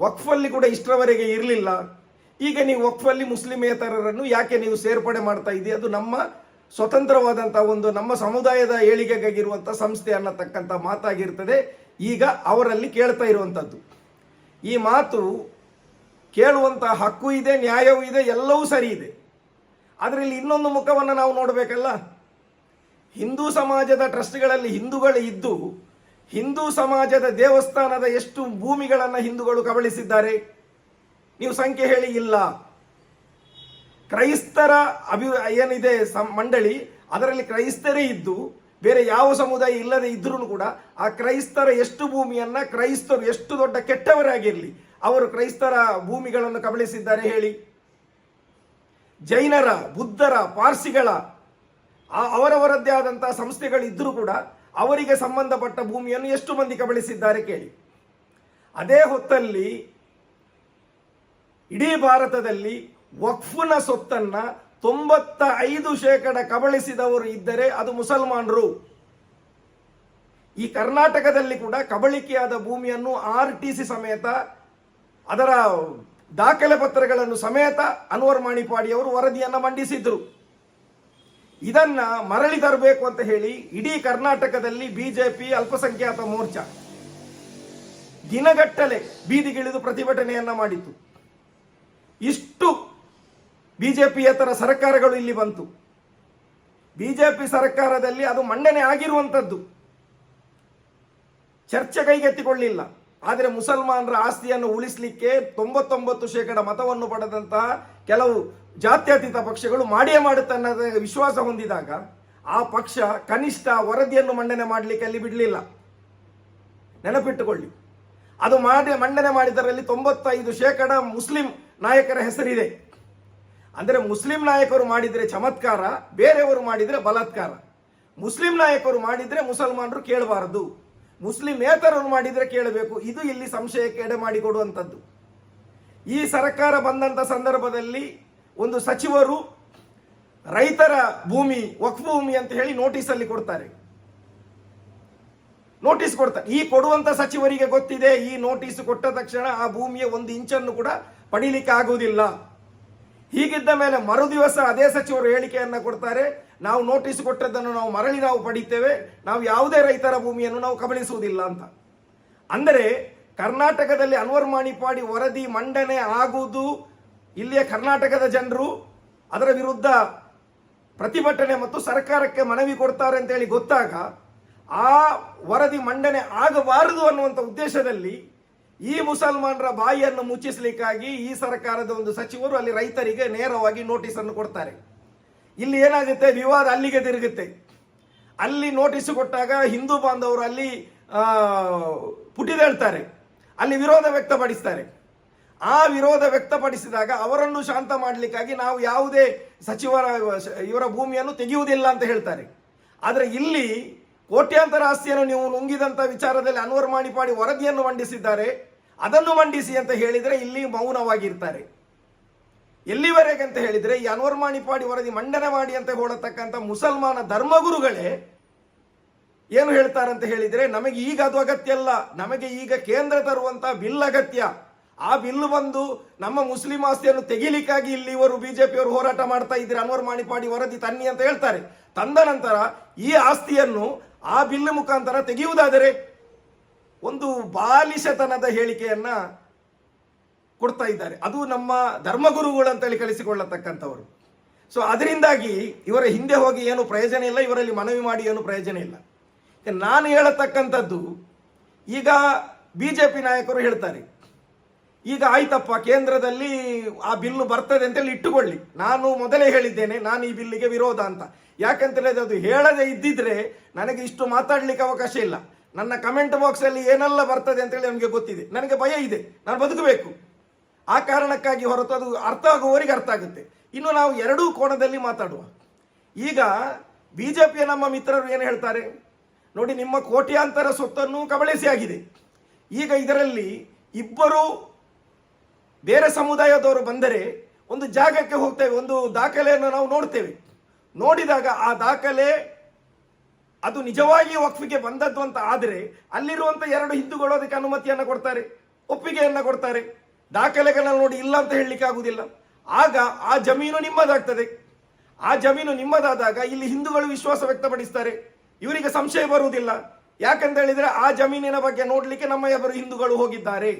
ವಕ್ಫಲ್ಲಿ ಕೂಡ ಇಷ್ಟರವರೆಗೆ ಇರಲಿಲ್ಲ. ಈಗ ನೀವು ವಕ್ಫಲ್ಲಿ ಮುಸ್ಲಿಮೇತರರನ್ನು ಯಾಕೆ ನೀವು ಸೇರ್ಪಡೆ ಮಾಡ್ತಾ ಇದ್ದೀರಿ ಅದು ನಮ್ಮ ಸ್ವತಂತ್ರವಾದಂಥ ಒಂದು ನಮ್ಮ ಸಮುದಾಯದ ಏಳಿಗೆಗಾಗಿರುವಂಥ ಸಂಸ್ಥೆ ಅನ್ನತಕ್ಕಂಥ ಮಾತಾಗಿರ್ತದೆ. ಈಗ ಅವರಲ್ಲಿ ಕೇಳ್ತಾ ಇರುವಂಥದ್ದು ಈ ಮಾತು ಕೇಳುವಂಥ ಹಕ್ಕು ಇದೆ, ನ್ಯಾಯವೂ ಇದೆ, ಎಲ್ಲವೂ ಸರಿ ಇದೆ. ಅದರಲ್ಲಿ ಇನ್ನೊಂದು ಮುಖವನ್ನು ನಾವು ನೋಡಬೇಕಲ್ಲ. ಹಿಂದೂ ಸಮಾಜದ ಟ್ರಸ್ಟ್ಗಳಲ್ಲಿ ಹಿಂದೂಗಳು ಇದ್ದು, ಹಿಂದೂ ಸಮಾಜದ ದೇವಸ್ಥಾನದ ಎಷ್ಟು ಭೂಮಿಗಳನ್ನು ಹಿಂದೂಗಳು ಕಬಳಿಸಿದ್ದಾರೆ? ನೀವು ಸಂಖ್ಯೆ ಹೇಳಿ ಇಲ್ಲ. ಕ್ರೈಸ್ತರ ಅಭಿ, ಏನಿದೆ ಮಂಡಳಿ, ಅದರಲ್ಲಿ ಕ್ರೈಸ್ತರೇ ಇದ್ದು, ಬೇರೆ ಯಾವ ಸಮುದಾಯ ಇಲ್ಲದೆ ಇದ್ರೂ ಕೂಡ ಆ ಕ್ರೈಸ್ತರ ಎಷ್ಟು ಭೂಮಿಯನ್ನ ಕ್ರೈಸ್ತರು ಎಷ್ಟು ದೊಡ್ಡ ಕೆಟ್ಟವರಾಗಿರಲಿ, ಅವರು ಕ್ರೈಸ್ತರ ಭೂಮಿಗಳನ್ನು ಕಬಳಿಸಿದ್ದಾರೆ ಹೇಳಿ. ಜೈನರ, ಬುದ್ಧರ, ಪಾರ್ಸಿಗಳ ಅವರವರದ್ದೇ ಆದಂತಹ ಸಂಸ್ಥೆಗಳು ಇದ್ರೂ ಕೂಡ ಅವರಿಗೆ ಸಂಬಂಧಪಟ್ಟ ಭೂಮಿಯನ್ನು ಎಷ್ಟು ಮಂದಿ ಕಬಳಿಸಿದ್ದಾರೆ ಕೇಳಿ. ಅದೇ ಹೊತ್ತಲ್ಲಿ ಇಡೀ ಭಾರತದಲ್ಲಿ ವಕ್ಫ್ನ ಸೊತ್ತನ್ನ ತೊಂಬತ್ತ ಐದು ಶೇಕಡ ಕಬಳಿಸಿದವರು ಇದ್ದರೆ ಅದು ಮುಸಲ್ಮಾನರು. ಈ ಕರ್ನಾಟಕದಲ್ಲಿ ಕೂಡ ಕಬಳಿಕೆಯಾದ ಭೂಮಿಯನ್ನು ಆರ್ ಟಿ ಸಿ ಸಮೇತ, ಅದರ ದಾಖಲೆ ಪತ್ರಗಳನ್ನು ಸಮೇತ ಅನ್ವರ್ ಮಾಣಿಪಾಡಿ ಅವರು ವರದಿಯನ್ನು ಮಂಡಿಸಿದ್ರು. ಇದನ್ನ ಮರಳಿ ತರಬೇಕು ಅಂತ ಹೇಳಿ ಇಡೀ ಕರ್ನಾಟಕದಲ್ಲಿ ಬಿಜೆಪಿ ಅಲ್ಪಸಂಖ್ಯಾತ ಮೋರ್ಚಾ ದಿನಗಟ್ಟಲೆ ಬೀದಿಗಿಳಿದು ಪ್ರತಿಭಟನೆಯನ್ನ ಮಾಡಿತು ಇಷ್ಟು ಬಿಜೆಪಿಯೇತರ ಸರ್ಕಾರಗಳು ಇಲ್ಲಿ ಬಂತು. ಬಿಜೆಪಿ ಸರ್ಕಾರದಲ್ಲಿ ಅದು ಮಂಡನೆ ಆಗಿರುವಂಥದ್ದು ಚರ್ಚೆ ಕೈಗೆತ್ತಿಕೊಳ್ಳಿಲ್ಲ. ಆದರೆ ಮುಸಲ್ಮಾನರ ಆಸ್ತಿಯನ್ನು ಉಳಿಸಲಿಕ್ಕೆ ತೊಂಬತ್ತೊಂಬತ್ತು ಶೇಕಡ ಮತವನ್ನು ಪಡೆದಂತಹ ಕೆಲವು ಜಾತ್ಯತೀತ ಪಕ್ಷಗಳು ಮಾಡಿಯೇ ಮಾಡುತ್ತೆ ಅನ್ನೋದ ವಿಶ್ವಾಸ ಹೊಂದಿದಾಗ ಆ ಪಕ್ಷ ಕನಿಷ್ಠ ವರದಿಯನ್ನು ಮಂಡನೆ ಮಾಡಲಿಕ್ಕೆ ಅಲ್ಲಿ ಬಿಡಲಿಲ್ಲ. ನೆನಪಿಟ್ಟುಕೊಳ್ಳಿ. ಅದು ಮಾಡಿ ಮಂಡನೆ ಮಾಡಿದರಲ್ಲಿ ತೊಂಬತ್ತೈದು ಶೇಕಡ ಮುಸ್ಲಿಂ ನಾಯಕರ ಹೆಸರಿದೆ. ಅಂದರೆ ಮುಸ್ಲಿಂ ನಾಯಕರು ಮಾಡಿದರೆ ಚಮತ್ಕಾರ, ಬೇರೆಯವರು ಮಾಡಿದರೆ ಬಲಾತ್ಕಾರ. ಮುಸ್ಲಿಂ ನಾಯಕರು ಮಾಡಿದರೆ ಮುಸಲ್ಮಾನರು ಕೇಳಬಾರದು. ಮುಸ್ಲಿಮೇತರರು ಮಾಡಿದರೆ ಕೇಳಬೇಕು. ಇದು ಇಲ್ಲಿ ಸಂಶಯಕ್ಕೆ ಎಡೆ ಮಾಡಿಕೊಡುವಂಥದ್ದು. ಈ ಸರ್ಕಾರ ಬಂದಂಥ ಸಂದರ್ಭದಲ್ಲಿ ಒಂದು ಸಚಿವರು ರೈತರ ಭೂಮಿ, ವಕ್ಫ್ ಭೂಮಿ ಅಂತ ಹೇಳಿ ನೋಟಿಸ್ ಅಲ್ಲಿ ಕೊಡ್ತಾರೆ. ನೋಟಿಸ್ ಕೊಡ್ತಾರೆ. ಈ ಕೊಡುವಂತ ಸಚಿವರಿಗೆ ಗೊತ್ತಿದೆ, ಈ ನೋಟಿಸ್ ಕೊಟ್ಟ ತಕ್ಷಣ ಆ ಭೂಮಿಯ ಒಂದು ಇಂಚನ್ನು ಕೂಡ ಪಡೀಲಿಕ್ಕೆ ಆಗುವುದಿಲ್ಲ ಹೀಗಿದ್ದ ಮೇಲೆ ಮರು ದಿವಸ ಅದೇ ಸಚಿವರು ಹೇಳಿಕೆಯನ್ನು ಕೊಡ್ತಾರೆ. ನಾವು ನೋಟಿಸ್ ಕೊಟ್ಟದ್ದನ್ನು ನಾವು ಮರಳಿ ನಾವು ಪಡಿತೇವೆ. ನಾವು ಯಾವುದೇ ರೈತರ ಭೂಮಿಯನ್ನು ನಾವು ಕಬಳಿಸುವುದಿಲ್ಲ ಅಂತ. ಅಂದರೆ ಕರ್ನಾಟಕದಲ್ಲಿ ಅನ್ವರ್ ಮಾಣಿಪಾಡಿ ವರದಿ ಮಂಡನೆ ಆಗುವುದು ಇಲ್ಲಿಯ ಕರ್ನಾಟಕದ ಜನರು ಅದರ ವಿರುದ್ಧ ಪ್ರತಿಭಟನೆ ಮತ್ತು ಸರ್ಕಾರಕ್ಕೆ ಮನವಿ ಕೊಡ್ತಾರೆ ಅಂತ ಹೇಳಿ ಗೊತ್ತಾಗ ಆ ವರದಿ ಮಂಡನೆ ಆಗಬಾರದು ಅನ್ನುವಂಥ ಉದ್ದೇಶದಲ್ಲಿ ಈ ಮುಸಲ್ಮಾನರ ಬಾಯಿಯನ್ನು ಮುಚ್ಚಿಸಲಿಕ್ಕಾಗಿ ಈ ಸರ್ಕಾರದ ಒಂದು ಸಚಿವರು ಅಲ್ಲಿ ರೈತರಿಗೆ ನೇರವಾಗಿ ನೋಟಿಸ್ ಅನ್ನು ಕೊಡ್ತಾರೆ. ಇಲ್ಲಿ ಏನಾಗುತ್ತೆ? ವಿವಾದ ಅಲ್ಲಿಗೆ ತಿರುಗುತ್ತೆ. ಅಲ್ಲಿ ನೋಟಿಸ್ ಕೊಟ್ಟಾಗ ಹಿಂದೂ ಬಾಂಧವರು ಅಲ್ಲಿ ಪುಟಿದೇಳ್ತಾರೆ ಅಲ್ಲಿ ವಿರೋಧ ವ್ಯಕ್ತಪಡಿಸ್ತಾರೆ. ಆ ವಿರೋಧ ವ್ಯಕ್ತಪಡಿಸಿದಾಗ ಅವರನ್ನು ಶಾಂತ ಮಾಡಲಿಕ್ಕಾಗಿ ನಾವು ಯಾವುದೇ ಸಚಿವರ, ಇವರ ಭೂಮಿಯನ್ನು ತೆಗೆಯುವುದಿಲ್ಲ ಅಂತ ಹೇಳ್ತಾರೆ. ಆದರೆ ಇಲ್ಲಿ ಕೋಟ್ಯಾಂತರ ಆಸ್ತಿಯನ್ನು ನೀವು ನುಂಗಿದಂಥ ವಿಚಾರದಲ್ಲಿ ಅನ್ವರ್ ಮಾಣಿಪಾಡಿ ವರದಿಯನ್ನು ಮಂಡಿಸಿದ್ದಾರೆ. ಅದನ್ನು ಮಂಡಿಸಿ ಅಂತ ಹೇಳಿದರೆ ಇಲ್ಲಿ ಮೌನವಾಗಿರ್ತಾರೆ. ಎಲ್ಲಿವರೆಗೆ ಅಂತ ಹೇಳಿದ್ರೆ ಈ ಅನ್ವರ್ ಮಾಣಿಪಾಡಿ ವರದಿ ಮಂಡನೆ ಮಾಡಿ ಅಂತ ಹೇಳತಕ್ಕಂಥ ಮುಸಲ್ಮಾನ ಧರ್ಮಗುರುಗಳೇ ಏನು ಹೇಳ್ತಾರಂತ ಹೇಳಿದ್ರೆ, ನಮಗೆ ಈಗ ಅದು ಅಗತ್ಯ ಅಲ್ಲ. ನಮಗೆ ಈಗ ಕೇಂದ್ರ ತರುವಂತ ಬಿಲ್ ಅಗತ್ಯ. ಆ ಬಿಲ್ ಬಂದು ನಮ್ಮ ಮುಸ್ಲಿಂ ಆಸ್ತಿಯನ್ನು ತೆಗಿಲಿಕ್ಕಾಗಿ ಇಲ್ಲಿ ಇವರು ಬಿಜೆಪಿಯವರು ಹೋರಾಟ ಮಾಡ್ತಾ ಇದ್ರೆ ಅನ್ವರ್ ಮಾಣಿಪಾಡಿ ವರದಿ ತನ್ನಿ ಅಂತ ಹೇಳ್ತಾರೆ. ತಂದ ನಂತರ ಈ ಆಸ್ತಿಯನ್ನು ಆ ಬಿಲ್ ಮುಖಾಂತರ ತೆಗೆಯುವುದಾದರೆ ಒಂದು ಬಾಲಿಶತನದ ಹೇಳಿಕೆಯನ್ನ ಕೊಡ್ತಾ ಇದ್ದಾರೆ. ಅದು ನಮ್ಮ ಧರ್ಮಗುರುಗಳು ಅಂತೇಳಿ ಕಲಿಸಿಕೊಳ್ಳತಕ್ಕಂಥವರು. ಸೊ ಅದರಿಂದಾಗಿ ಇವರ ಹಿಂದೆ ಹೋಗಿ ಏನು ಪ್ರಯೋಜನ ಇಲ್ಲ, ಇವರಲ್ಲಿ ಮನವಿ ಮಾಡಿ ಏನು ಪ್ರಯೋಜನ ಇಲ್ಲ. ನಾನು ಹೇಳತಕ್ಕಂಥದ್ದು, ಈಗ ಬಿ ಜೆ ಪಿ ನಾಯಕರು ಹೇಳ್ತಾರೆ, ಈಗ ಆಯ್ತಪ್ಪ, ಕೇಂದ್ರದಲ್ಲಿ ಆ ಬಿಲ್ಲು ಬರ್ತದೆ ಅಂತೇಳಿ ಇಟ್ಟುಕೊಳ್ಳಿ. ನಾನು ಮೊದಲೇ ಹೇಳಿದ್ದೇನೆ, ನಾನು ಈ ಬಿಲ್ಲಿಗೆ ವಿರೋಧ ಅಂತ. ಯಾಕಂತ ಹೇಳಿದ್ರೆ ಅದು ಹೇಳದೆ ಇದ್ದಿದ್ರೆ ನನಗೆ ಇಷ್ಟು ಮಾತಾಡ್ಲಿಕ್ಕೆ ಅವಕಾಶ ಇಲ್ಲ. ನನ್ನ ಕಮೆಂಟ್ ಬಾಕ್ಸ್ ಅಲ್ಲಿ ಏನೆಲ್ಲ ಬರ್ತದೆ ಅಂತೇಳಿ ನನಗೆ ಗೊತ್ತಿದೆ. ನನಗೆ ಭಯ ಇದೆ. ನಾನು ಬದುಕಬೇಕು. ಆ ಕಾರಣಕ್ಕಾಗಿ ಹೊರತು ಅದು ಅರ್ಥ ಆಗುವವರಿಗೆ ಅರ್ಥ ಆಗುತ್ತೆ. ಇನ್ನು ನಾವು ಎರಡೂ ಕೋಣದಲ್ಲಿ ಮಾತಾಡುವ. ಈಗ ಬಿಜೆಪಿಯ ನಮ್ಮ ಮಿತ್ರರು ಏನು ಹೇಳ್ತಾರೆ? ನೋಡಿ, ನಿಮ್ಮ ಕೋಟ್ಯಾಂತರ ಸೊತ್ತನ್ನು ಕಬಳಿಸಿ ಆಗಿದೆ. ಈಗ ಇದರಲ್ಲಿ ಇಬ್ಬರು ಬೇರೆ ಸಮುದಾಯದವರು ಬಂದರೆ ಒಂದು ಜಾಗಕ್ಕೆ ಹೋಗ್ತೇವೆ. ಒಂದು ದಾಖಲೆಯನ್ನು ನಾವು ನೋಡ್ತೇವೆ. ನೋಡಿದಾಗ ಆ ದಾಖಲೆ ಅದು ನಿಜವಾಗಿ ವಕ್ಫಿಗೆ ಬಂದದ್ದು ಅಂತ ಆದರೆ ಅಲ್ಲಿರುವಂತ ಎರಡು ಹಿಂದೂಗಳು ಅದಕ್ಕೆ ಅನುಮತಿಯನ್ನು ಕೊಡ್ತಾರೆ, ಒಪ್ಪಿಗೆಯನ್ನ ಕೊಡ್ತಾರೆ. ದಾಖಲೆಗಳನ್ನು ನೋಡಿ ಇಲ್ಲ ಅಂತ ಹೇಳಲಿಕ್ಕೆ ಆಗುದಿಲ್ಲ. ಆಗ ಆ ಜಮೀನು ನಿಮ್ಮದಾಗ್ತದೆ. ಆ ಜಮೀನು ನಿಮ್ಮದಾದಾಗ ಇಲ್ಲಿ ಹಿಂದೂಗಳು ವಿಶ್ವಾಸ ವ್ಯಕ್ತಪಡಿಸ್ತಾರೆ. ಇವರಿಗೆ ಸಂಶಯ ಬರುವುದಿಲ್ಲ. ಯಾಕಂತ ಹೇಳಿದ್ರೆ ಆ ಜಮೀನಿನ ಬಗ್ಗೆ ನೋಡ್ಲಿಕ್ಕೆ ನಮ್ಮ ಇಬ್ಬರು ಹಿಂದೂಗಳು ಹೋಗಿದ್ದಾರೆ.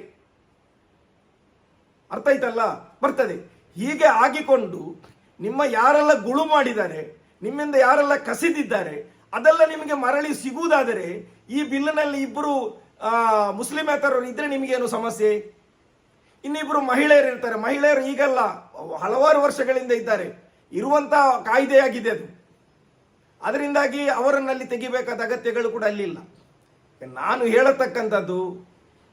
ಅರ್ಥ ಆಯ್ತಲ್ಲ? ಬರ್ತದೆ. ಹೀಗೆ ಆಗಿಕೊಂಡು ನಿಮ್ಮ ಯಾರೆಲ್ಲ ಗುಳು ಮಾಡಿದ್ದಾರೆ, ನಿಮ್ಮಿಂದ ಯಾರೆಲ್ಲ ಕಸಿದಿದ್ದಾರೆ ಅದೆಲ್ಲ ನಿಮಗೆ ಮರಳಿ ಸಿಗುವುದಾದರೆ ಈ ಬಿಲ್ಲಿನಲ್ಲಿ ಇಬ್ಬರು ಮುಸ್ಲಿಮೇತರರು ಇದ್ರೆ ನಿಮಗೇನು ಸಮಸ್ಯೆ? ಇನ್ನಿಬ್ಬರು ಮಹಿಳೆಯರು ಇರ್ತಾರೆ. ಮಹಿಳೆಯರು ಈಗಲ್ಲ, ಹಲವಾರು ವರ್ಷಗಳಿಂದ ಇದ್ದಾರೆ. ಇರುವಂತಹ ಕಾಯ್ದೆಯಾಗಿದೆ ಅದು. ಅದರಿಂದಾಗಿ ಅವರನ್ನಲ್ಲಿ ತೆಗಿಬೇಕಾದ ಅಗತ್ಯಗಳು ಕೂಡ ಅಲ್ಲಿಲ್ಲ. ನಾನು ಹೇಳತಕ್ಕಂಥದ್ದು,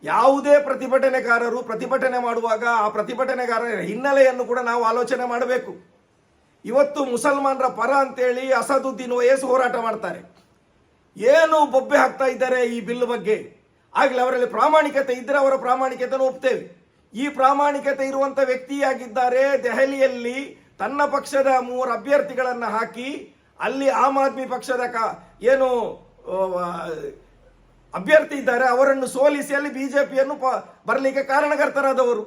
ಯಾವುದೇ ಪ್ರತಿಭಟನೆಕಾರರು ಪ್ರತಿಭಟನೆ ಮಾಡುವಾಗ ಆ ಪ್ರತಿಭಟನೆಗಾರರ ಹಿನ್ನೆಲೆಯನ್ನು ಕೂಡ ನಾವು ಆಲೋಚನೆ ಮಾಡಬೇಕು. ಇವತ್ತು ಮುಸಲ್ಮಾನರ ಪರ ಅಂತೇಳಿ ಅಸದುದ್ದೀನ್ ವಯಸ್ಸು ಹೋರಾಟ ಮಾಡ್ತಾರೆ. ಏನು ಬೊಬ್ಬೆ ಹಾಕ್ತಾ ಇದ್ದಾರೆ ಈ ಬಿಲ್ ಬಗ್ಗೆ? ಆಗಲಿ ಅವರಲ್ಲಿ ಪ್ರಾಮಾಣಿಕತೆ ಇದ್ದರೆ ಅವರ ಪ್ರಾಮಾಣಿಕತೆಯನ್ನು ಒಪ್ತೇವೆ. ಈ ಪ್ರಾಮಾಣಿಕತೆ ಇರುವಂಥ ವ್ಯಕ್ತಿಯಾಗಿದ್ದಾರೆ ದೆಹಲಿಯಲ್ಲಿ ತನ್ನ ಪಕ್ಷದ ಮೂವರು ಅಭ್ಯರ್ಥಿಗಳನ್ನು ಹಾಕಿ, ಅಲ್ಲಿ ಆಮ್ ಆದ್ಮಿ ಪಕ್ಷದ ಕ ಏನು ಅಭ್ಯರ್ಥಿ ಇದ್ದಾರೆ, ಅವರನ್ನು ಸೋಲಿಸಿ ಅಲ್ಲಿ ಬಿಜೆಪಿಯನ್ನು ಬರಲಿಕ್ಕೆ ಕಾರಣಕರ್ತರಾದವರು.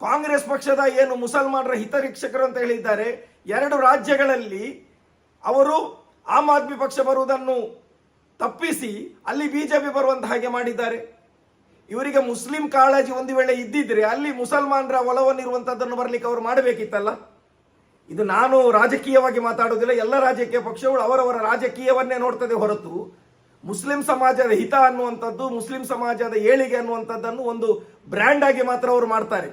ಕಾಂಗ್ರೆಸ್ ಪಕ್ಷದ ಏನು ಮುಸಲ್ಮಾನರ ಹಿತರೀಕ್ಷಕರು ಅಂತ ಹೇಳಿದ್ದಾರೆ, ಎರಡು ರಾಜ್ಯಗಳಲ್ಲಿ ಅವರು ಆಮ್ ಆದ್ಮಿ ಪಕ್ಷ ಬರುವುದನ್ನು ತಪ್ಪಿಸಿ ಅಲ್ಲಿ ಬಿಜೆಪಿ ಬರುವಂತ ಹಾಗೆ ಮಾಡಿದ್ದಾರೆ. ಇವರಿಗೆ ಮುಸ್ಲಿಂ ಕಾಳಜಿ ಒಂದು ವೇಳೆ ಇದ್ದಿದ್ರೆ ಅಲ್ಲಿ ಮುಸಲ್ಮಾನರ ಒಲವನ್ನಿರುವಂತದ್ದನ್ನು ಬರಲಿಕ್ಕೆ ಅವರು ಮಾಡಬೇಕಿತ್ತಲ್ಲ? ಇದು ನಾನು ರಾಜಕೀಯವಾಗಿ ಮಾತಾಡುವುದಿಲ್ಲ, ಎಲ್ಲ ರಾಜಕೀಯ ಪಕ್ಷಗಳು ಅವರವರ ರಾಜಕೀಯವನ್ನೇ ನೋಡ್ತದೆ ಹೊರತು. ಮುಸ್ಲಿಂ ಸಮಾಜದ ಹಿತ ಅನ್ನುವಂಥದ್ದು, ಮುಸ್ಲಿಂ ಸಮಾಜದ ಏಳಿಗೆ ಅನ್ನುವಂಥದ್ದನ್ನು ಒಂದು ಬ್ರ್ಯಾಂಡ್ ಆಗಿ ಮಾತ್ರ ಅವರು ಮಾಡ್ತಾರೆ.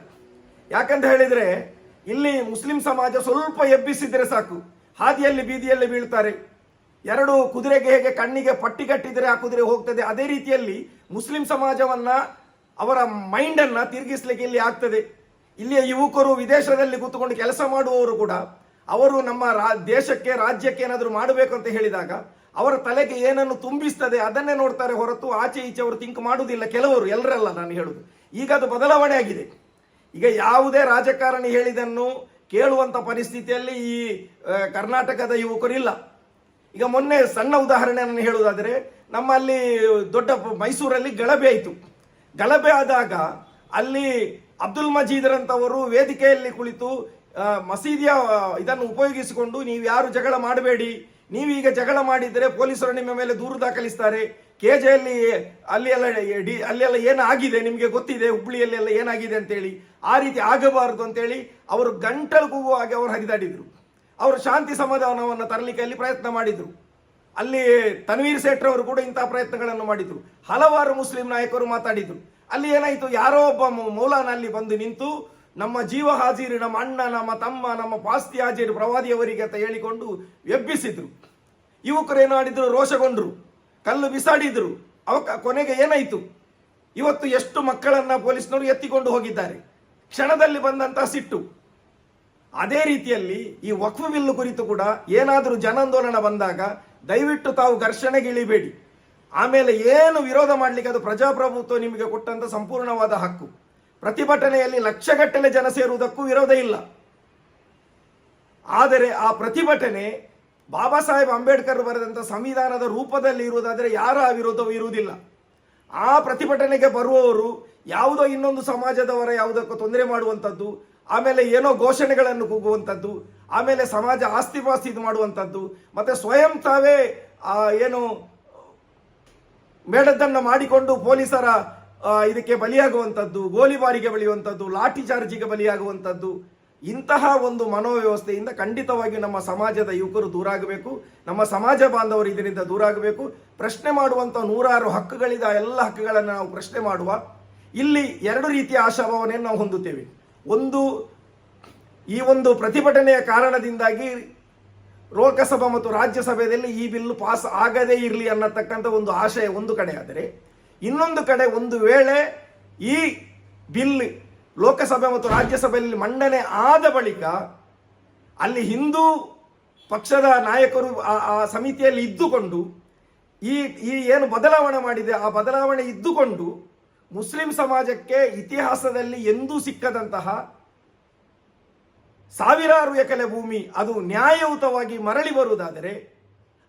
ಯಾಕಂತ ಹೇಳಿದ್ರೆ ಇಲ್ಲಿ ಮುಸ್ಲಿಂ ಸಮಾಜ ಸ್ವಲ್ಪ ಎಬ್ಬಿಸಿದ್ರೆ ಸಾಕು. ಹಾದಿಯಲ್ಲಿ ಬೀದಿಯಲ್ಲಿ ಬೀಳ್ತಾರೆ. ಎರಡು ಕುದುರೆಗೆ ಹೇಗೆ ಕಣ್ಣಿಗೆ ಪಟ್ಟಿ ಕಟ್ಟಿದರೆ ಆ ಕುದುರೆ ಹೋಗ್ತದೆ, ಅದೇ ರೀತಿಯಲ್ಲಿ ಮುಸ್ಲಿಂ ಸಮಾಜವನ್ನ, ಅವರ ಮೈಂಡ್ ಅನ್ನ ತಿರುಗಿಸ್ಲಿಕ್ಕೆ ಇಲ್ಲಿ ಆಗ್ತದೆ. ಇಲ್ಲಿಯ ಯುವಕರು ವಿದೇಶದಲ್ಲಿ ಕೂತ್ಕೊಂಡು ಕೆಲಸ ಮಾಡುವವರು ಕೂಡ, ಅವರು ನಮ್ಮ ರಾ- ದೇಶಕ್ಕೆ, ರಾಜ್ಯಕ್ಕೆ ಏನಾದರೂ ಮಾಡಬೇಕು ಅಂತ ಹೇಳಿದಾಗ, ಅವರ ತಲೆಗೆ ಏನನ್ನು ತುಂಬಿಸ್ತದೆ ಅದನ್ನೇ ನೋಡ್ತಾರೆ ಹೊರತು ಆಚೆ ಈಚೆ ಅವರು ಥಿಂಕ್ ಮಾಡುವುದಿಲ್ಲ. ಕೆಲವರು, ಎಲ್ಲರಲ್ಲ ನಾನು ಹೇಳುದು. ಈಗ ಅದು ಬದಲಾವಣೆ ಆಗಿದೆ. ಈಗ ಯಾವುದೇ ರಾಜಕಾರಣಿ ಹೇಳಿದನ್ನು ಕೇಳುವಂತ ಪರಿಸ್ಥಿತಿಯಲ್ಲಿ ಈ ಕರ್ನಾಟಕದ ಯುವಕರಿಲ್ಲ ಈಗ ಮೊನ್ನೆ ಸಣ್ಣ ಉದಾಹರಣೆ ನಾನು ಹೇಳುವುದಾದರೆ, ನಮ್ಮಲ್ಲಿ ದೊಡ್ಡ ಮೈಸೂರಲ್ಲಿ ಗಲಭೆ ಆಯಿತು. ಗಲಭೆ ಆದಾಗ ಅಲ್ಲಿ ಅಬ್ದುಲ್ ಮಜೀದ್ರಂಥವರು ವೇದಿಕೆಯಲ್ಲಿ ಕುಳಿತು ಮಸೀದಿಯ ಇದನ್ನು ಉಪಯೋಗಿಸಿಕೊಂಡು, ನೀವು ಯಾರು ಜಗಳ ಮಾಡಬೇಡಿ, ನೀವೀಗ ಜಗಳ ಮಾಡಿದರೆ ಪೊಲೀಸರು ನಿಮ್ಮ ಮೇಲೆ ದೂರು ದಾಖಲಿಸ್ತಾರೆ ಕೆಜೆಯಲ್ಲಿ ಅಲ್ಲಿ ಎಲ್ಲ ಡಿ ಅಲ್ಲೆಲ್ಲ ಏನಾಗಿದೆ, ನಿಮಗೆ ಗೊತ್ತಿದೆ ಹುಬ್ಳಿಯಲ್ಲಿ ಎಲ್ಲ ಏನಾಗಿದೆ ಅಂತೇಳಿ, ಆ ರೀತಿ ಆಗಬಾರದು ಅಂತೇಳಿ ಅವರು ಗಂಟಲು ಕೂಗುವ ಹಾಗೆ ಅವರು ಹರಿದಾಡಿದರು. ಅವರು ಶಾಂತಿ ಸಮಾಧಾನವನ್ನು ತರಲಿಕ್ಕೆ ಅಲ್ಲಿ ಪ್ರಯತ್ನ ಮಾಡಿದ್ರು. ಅಲ್ಲಿ ತನ್ವೀರ್ ಸೇಠ್ ಅವರು ಕೂಡ ಇಂತಹ ಪ್ರಯತ್ನಗಳನ್ನು ಮಾಡಿದ್ರು. ಹಲವಾರು ಮುಸ್ಲಿಂ ನಾಯಕರು ಮಾತಾಡಿದರು. ಅಲ್ಲಿ ಏನಾಯಿತು, ಯಾರೋ ಒಬ್ಬ ಮೌಲಾನ ಅಲ್ಲಿ ಬಂದು ನಿಂತು, ನಮ್ಮ ಜೀವ ಹಾಜೀರಿ, ನಮ್ಮ ಅಣ್ಣ, ನಮ್ಮ ತಮ್ಮ, ನಮ್ಮ ಪಾಸ್ತಿ ಹಾಜೀರು ಪ್ರವಾದಿಯವರಿಗೆ ಅಂತ ಹೇಳಿಕೊಂಡು ಎಬ್ಬಿಸಿದ್ರು. ಯುವಕರು ಏನು ರೋಷಗೊಂಡರು ರೋಷಗೊಂಡ್ರು. ಕಲ್ಲು ಬಿಸಾಡಿದರು. ಅವಕ ಕೊನೆಗೆ ಏನಾಯಿತು? ಇವತ್ತು ಎಷ್ಟು ಮಕ್ಕಳನ್ನ ಪೊಲೀಸ್ನವರು ಎತ್ತಿಕೊಂಡು ಹೋಗಿದ್ದಾರೆ? ಕ್ಷಣದಲ್ಲಿ ಬಂದಂತಹ ಸಿಟ್ಟು. ಅದೇ ರೀತಿಯಲ್ಲಿ ಈ ವಕ್ಫು ಬಿಲ್ ಕುರಿತು ಕೂಡ ಏನಾದರೂ ಜನಾಂದೋಲನ ಬಂದಾಗ ದಯವಿಟ್ಟು ತಾವು ಘರ್ಷಣೆಗೆ ಇಳಿಬೇಡಿ. ಆಮೇಲೆ ಏನು ವಿರೋಧ ಮಾಡಲಿಕ್ಕೆ ಅದು ಪ್ರಜಾಪ್ರಭುತ್ವ ನಿಮಗೆ ಕೊಟ್ಟಂತ ಸಂಪೂರ್ಣವಾದ ಹಕ್ಕು. ಪ್ರತಿಭಟನೆಯಲ್ಲಿ ಲಕ್ಷಗಟ್ಟಲೆ ಜನ ಸೇರುವುದಕ್ಕೂ ವಿರೋಧ ಇಲ್ಲ. ಆದರೆ ಆ ಪ್ರತಿಭಟನೆ ಬಾಬಾ ಸಾಹೇಬ್ ಅಂಬೇಡ್ಕರ್ ಬರೆದಂತ ಸಂವಿಧಾನದ ರೂಪದಲ್ಲಿ ಇರುವುದಾದರೆ ಯಾರ ವಿರೋಧವೂ ಇರುವುದಿಲ್ಲ. ಆ ಪ್ರತಿಭಟನೆಗೆ ಬರುವವರು ಯಾವುದೋ ಇನ್ನೊಂದು ಸಮಾಜದವರ ಯಾವುದಕ್ಕೂ ತೊಂದರೆ ಮಾಡುವಂಥದ್ದು ಆಮೇಲೆ ಏನೋ ಘೋಷಣೆಗಳನ್ನು ಕೂಗುವಂಥದ್ದು ಆಮೇಲೆ ಸಮಾಜ ಆಸ್ತಿ ಪಾಸ್ತಿ ಇದು ಮಾಡುವಂಥದ್ದು ಮತ್ತೆ ಸ್ವಯಂ ತಾವೇ ಆ, ಏನು ಮೇಡದ್ದನ್ನು ಮಾಡಿಕೊಂಡು ಪೊಲೀಸರ ಇದಕ್ಕೆ ಬಲಿಯಾಗುವಂಥದ್ದು ಗೋಲಿಬಾರಿಗೆ ಬಲಿಯುವಂಥದ್ದು ಲಾಠಿ ಚಾರ್ಜಿಗೆ ಬಲಿಯಾಗುವಂಥದ್ದು ಇಂತಹ ಒಂದು ಮನೋವ್ಯವಸ್ಥೆಯಿಂದ ಖಂಡಿತವಾಗಿ ನಮ್ಮ ಸಮಾಜದ ಯುವಕರು ದೂರ ಆಗಬೇಕು ನಮ್ಮ ಸಮಾಜ ಬಾಂಧವರು ಇದರಿಂದ ದೂರಾಗಬೇಕು. ಪ್ರಶ್ನೆ ಮಾಡುವಂಥ ನೂರಾರು ಹಕ್ಕುಗಳಿದ. ಎಲ್ಲ ಹಕ್ಕುಗಳನ್ನು ನಾವು ಪ್ರಶ್ನೆ ಮಾಡುವ. ಇಲ್ಲಿ ಎರಡು ರೀತಿಯ ಆಶಾಭಾವನೆಯನ್ನು ನಾವು ಹೊಂದುತ್ತೇವೆ. ಒಂದು, ಈ ಒಂದು ಪ್ರತಿಭಟನೆಯ ಕಾರಣದಿಂದಾಗಿ ಲೋಕಸಭಾ ಮತ್ತು ರಾಜ್ಯಸಭೆಯಲ್ಲಿ ಈ ಬಿಲ್ ಪಾಸ್ ಆಗದೇ ಇರಲಿ ಅನ್ನತಕ್ಕಂಥ ಒಂದು ಆಶಯ ಒಂದು ಕಡೆ ಆದರೆ, ಇನ್ನೊಂದು ಕಡೆ ಒಂದು ವೇಳೆ ಈ ಬಿಲ್ ಲೋಕಸಭೆ ಮತ್ತು ರಾಜ್ಯಸಭೆಯಲ್ಲಿ ಮಂಡನೆ ಆದ ಬಳಿಕ ಅಲ್ಲಿ ಹಿಂದೂ ಪಕ್ಷದ ನಾಯಕರು ಆ- ಸಮಿತಿಯಲ್ಲಿ ಇದ್ದುಕೊಂಡು ಈ ಈ ಏನು ಬದಲಾವಣೆ ಮಾಡಿದೆ, ಆ ಬದಲಾವಣೆ ಇದ್ದುಕೊಂಡು ಮುಸ್ಲಿಂ ಸಮಾಜಕ್ಕೆ ಇತಿಹಾಸದಲ್ಲಿ ಎಂದೂ ಸಿಕ್ಕದಂತಹ ಸಾವಿರಾರು ಎಕರೆ ಭೂಮಿ ಅದು ನ್ಯಾಯಯುತವಾಗಿ ಮರಳಿ ಬರುವುದಾದರೆ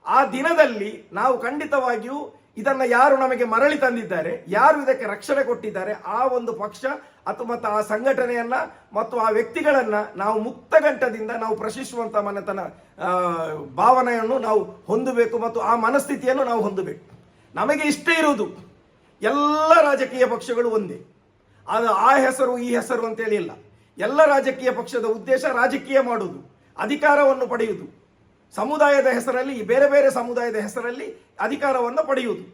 ಆ ದಿನದಲ್ಲಿ ನಾವು ಖಂಡಿತವಾಗಿಯೂ ಇದನ್ನ ಯಾರು ನಮಗೆ ಮರಳಿ ತಂದಿದ್ದಾರೆ, ಯಾರು ಇದಕ್ಕೆ ರಕ್ಷಣೆ ಕೊಟ್ಟಿದ್ದಾರೆ, ಆ ಒಂದು ಪಕ್ಷ ಅಥವಾ ಮತ್ತು ಆ ಸಂಘಟನೆಯನ್ನ ಮತ್ತು ಆ ವ್ಯಕ್ತಿಗಳನ್ನ ನಾವು ಮುಕ್ತಗಂಟದಿಂದ ನಾವು ಪ್ರಶ್ನಿಸುವಂತ ಮನೆತನ ಭಾವನೆಯನ್ನು ನಾವು ಹೊಂದಬೇಕು ಮತ್ತು ಆ ಮನಸ್ಥಿತಿಯನ್ನು ನಾವು ಹೊಂದಬೇಕು. ನಮಗೆ ಇಷ್ಟ ಇರುವುದು, ಎಲ್ಲ ರಾಜಕೀಯ ಪಕ್ಷಗಳು ಒಂದೇ. ಅದು ಆ ಹೆಸರು, ಈ ಹೆಸರು ಅಂತೇಳಿ ಇಲ್ಲ. ಎಲ್ಲ ರಾಜಕೀಯ ಪಕ್ಷದ ಉದ್ದೇಶ ರಾಜಕೀಯ ಮಾಡುವುದು, ಅಧಿಕಾರವನ್ನು ಪಡೆಯುವುದು. ಸಮುದಾಯದ ಹೆಸರಲ್ಲಿ ಬೇರೆ ಬೇರೆ ಸಮುದಾಯದ ಹೆಸರಲ್ಲಿ ಅಧಿಕಾರವನ್ನು ಪಡೆಯುವುದು.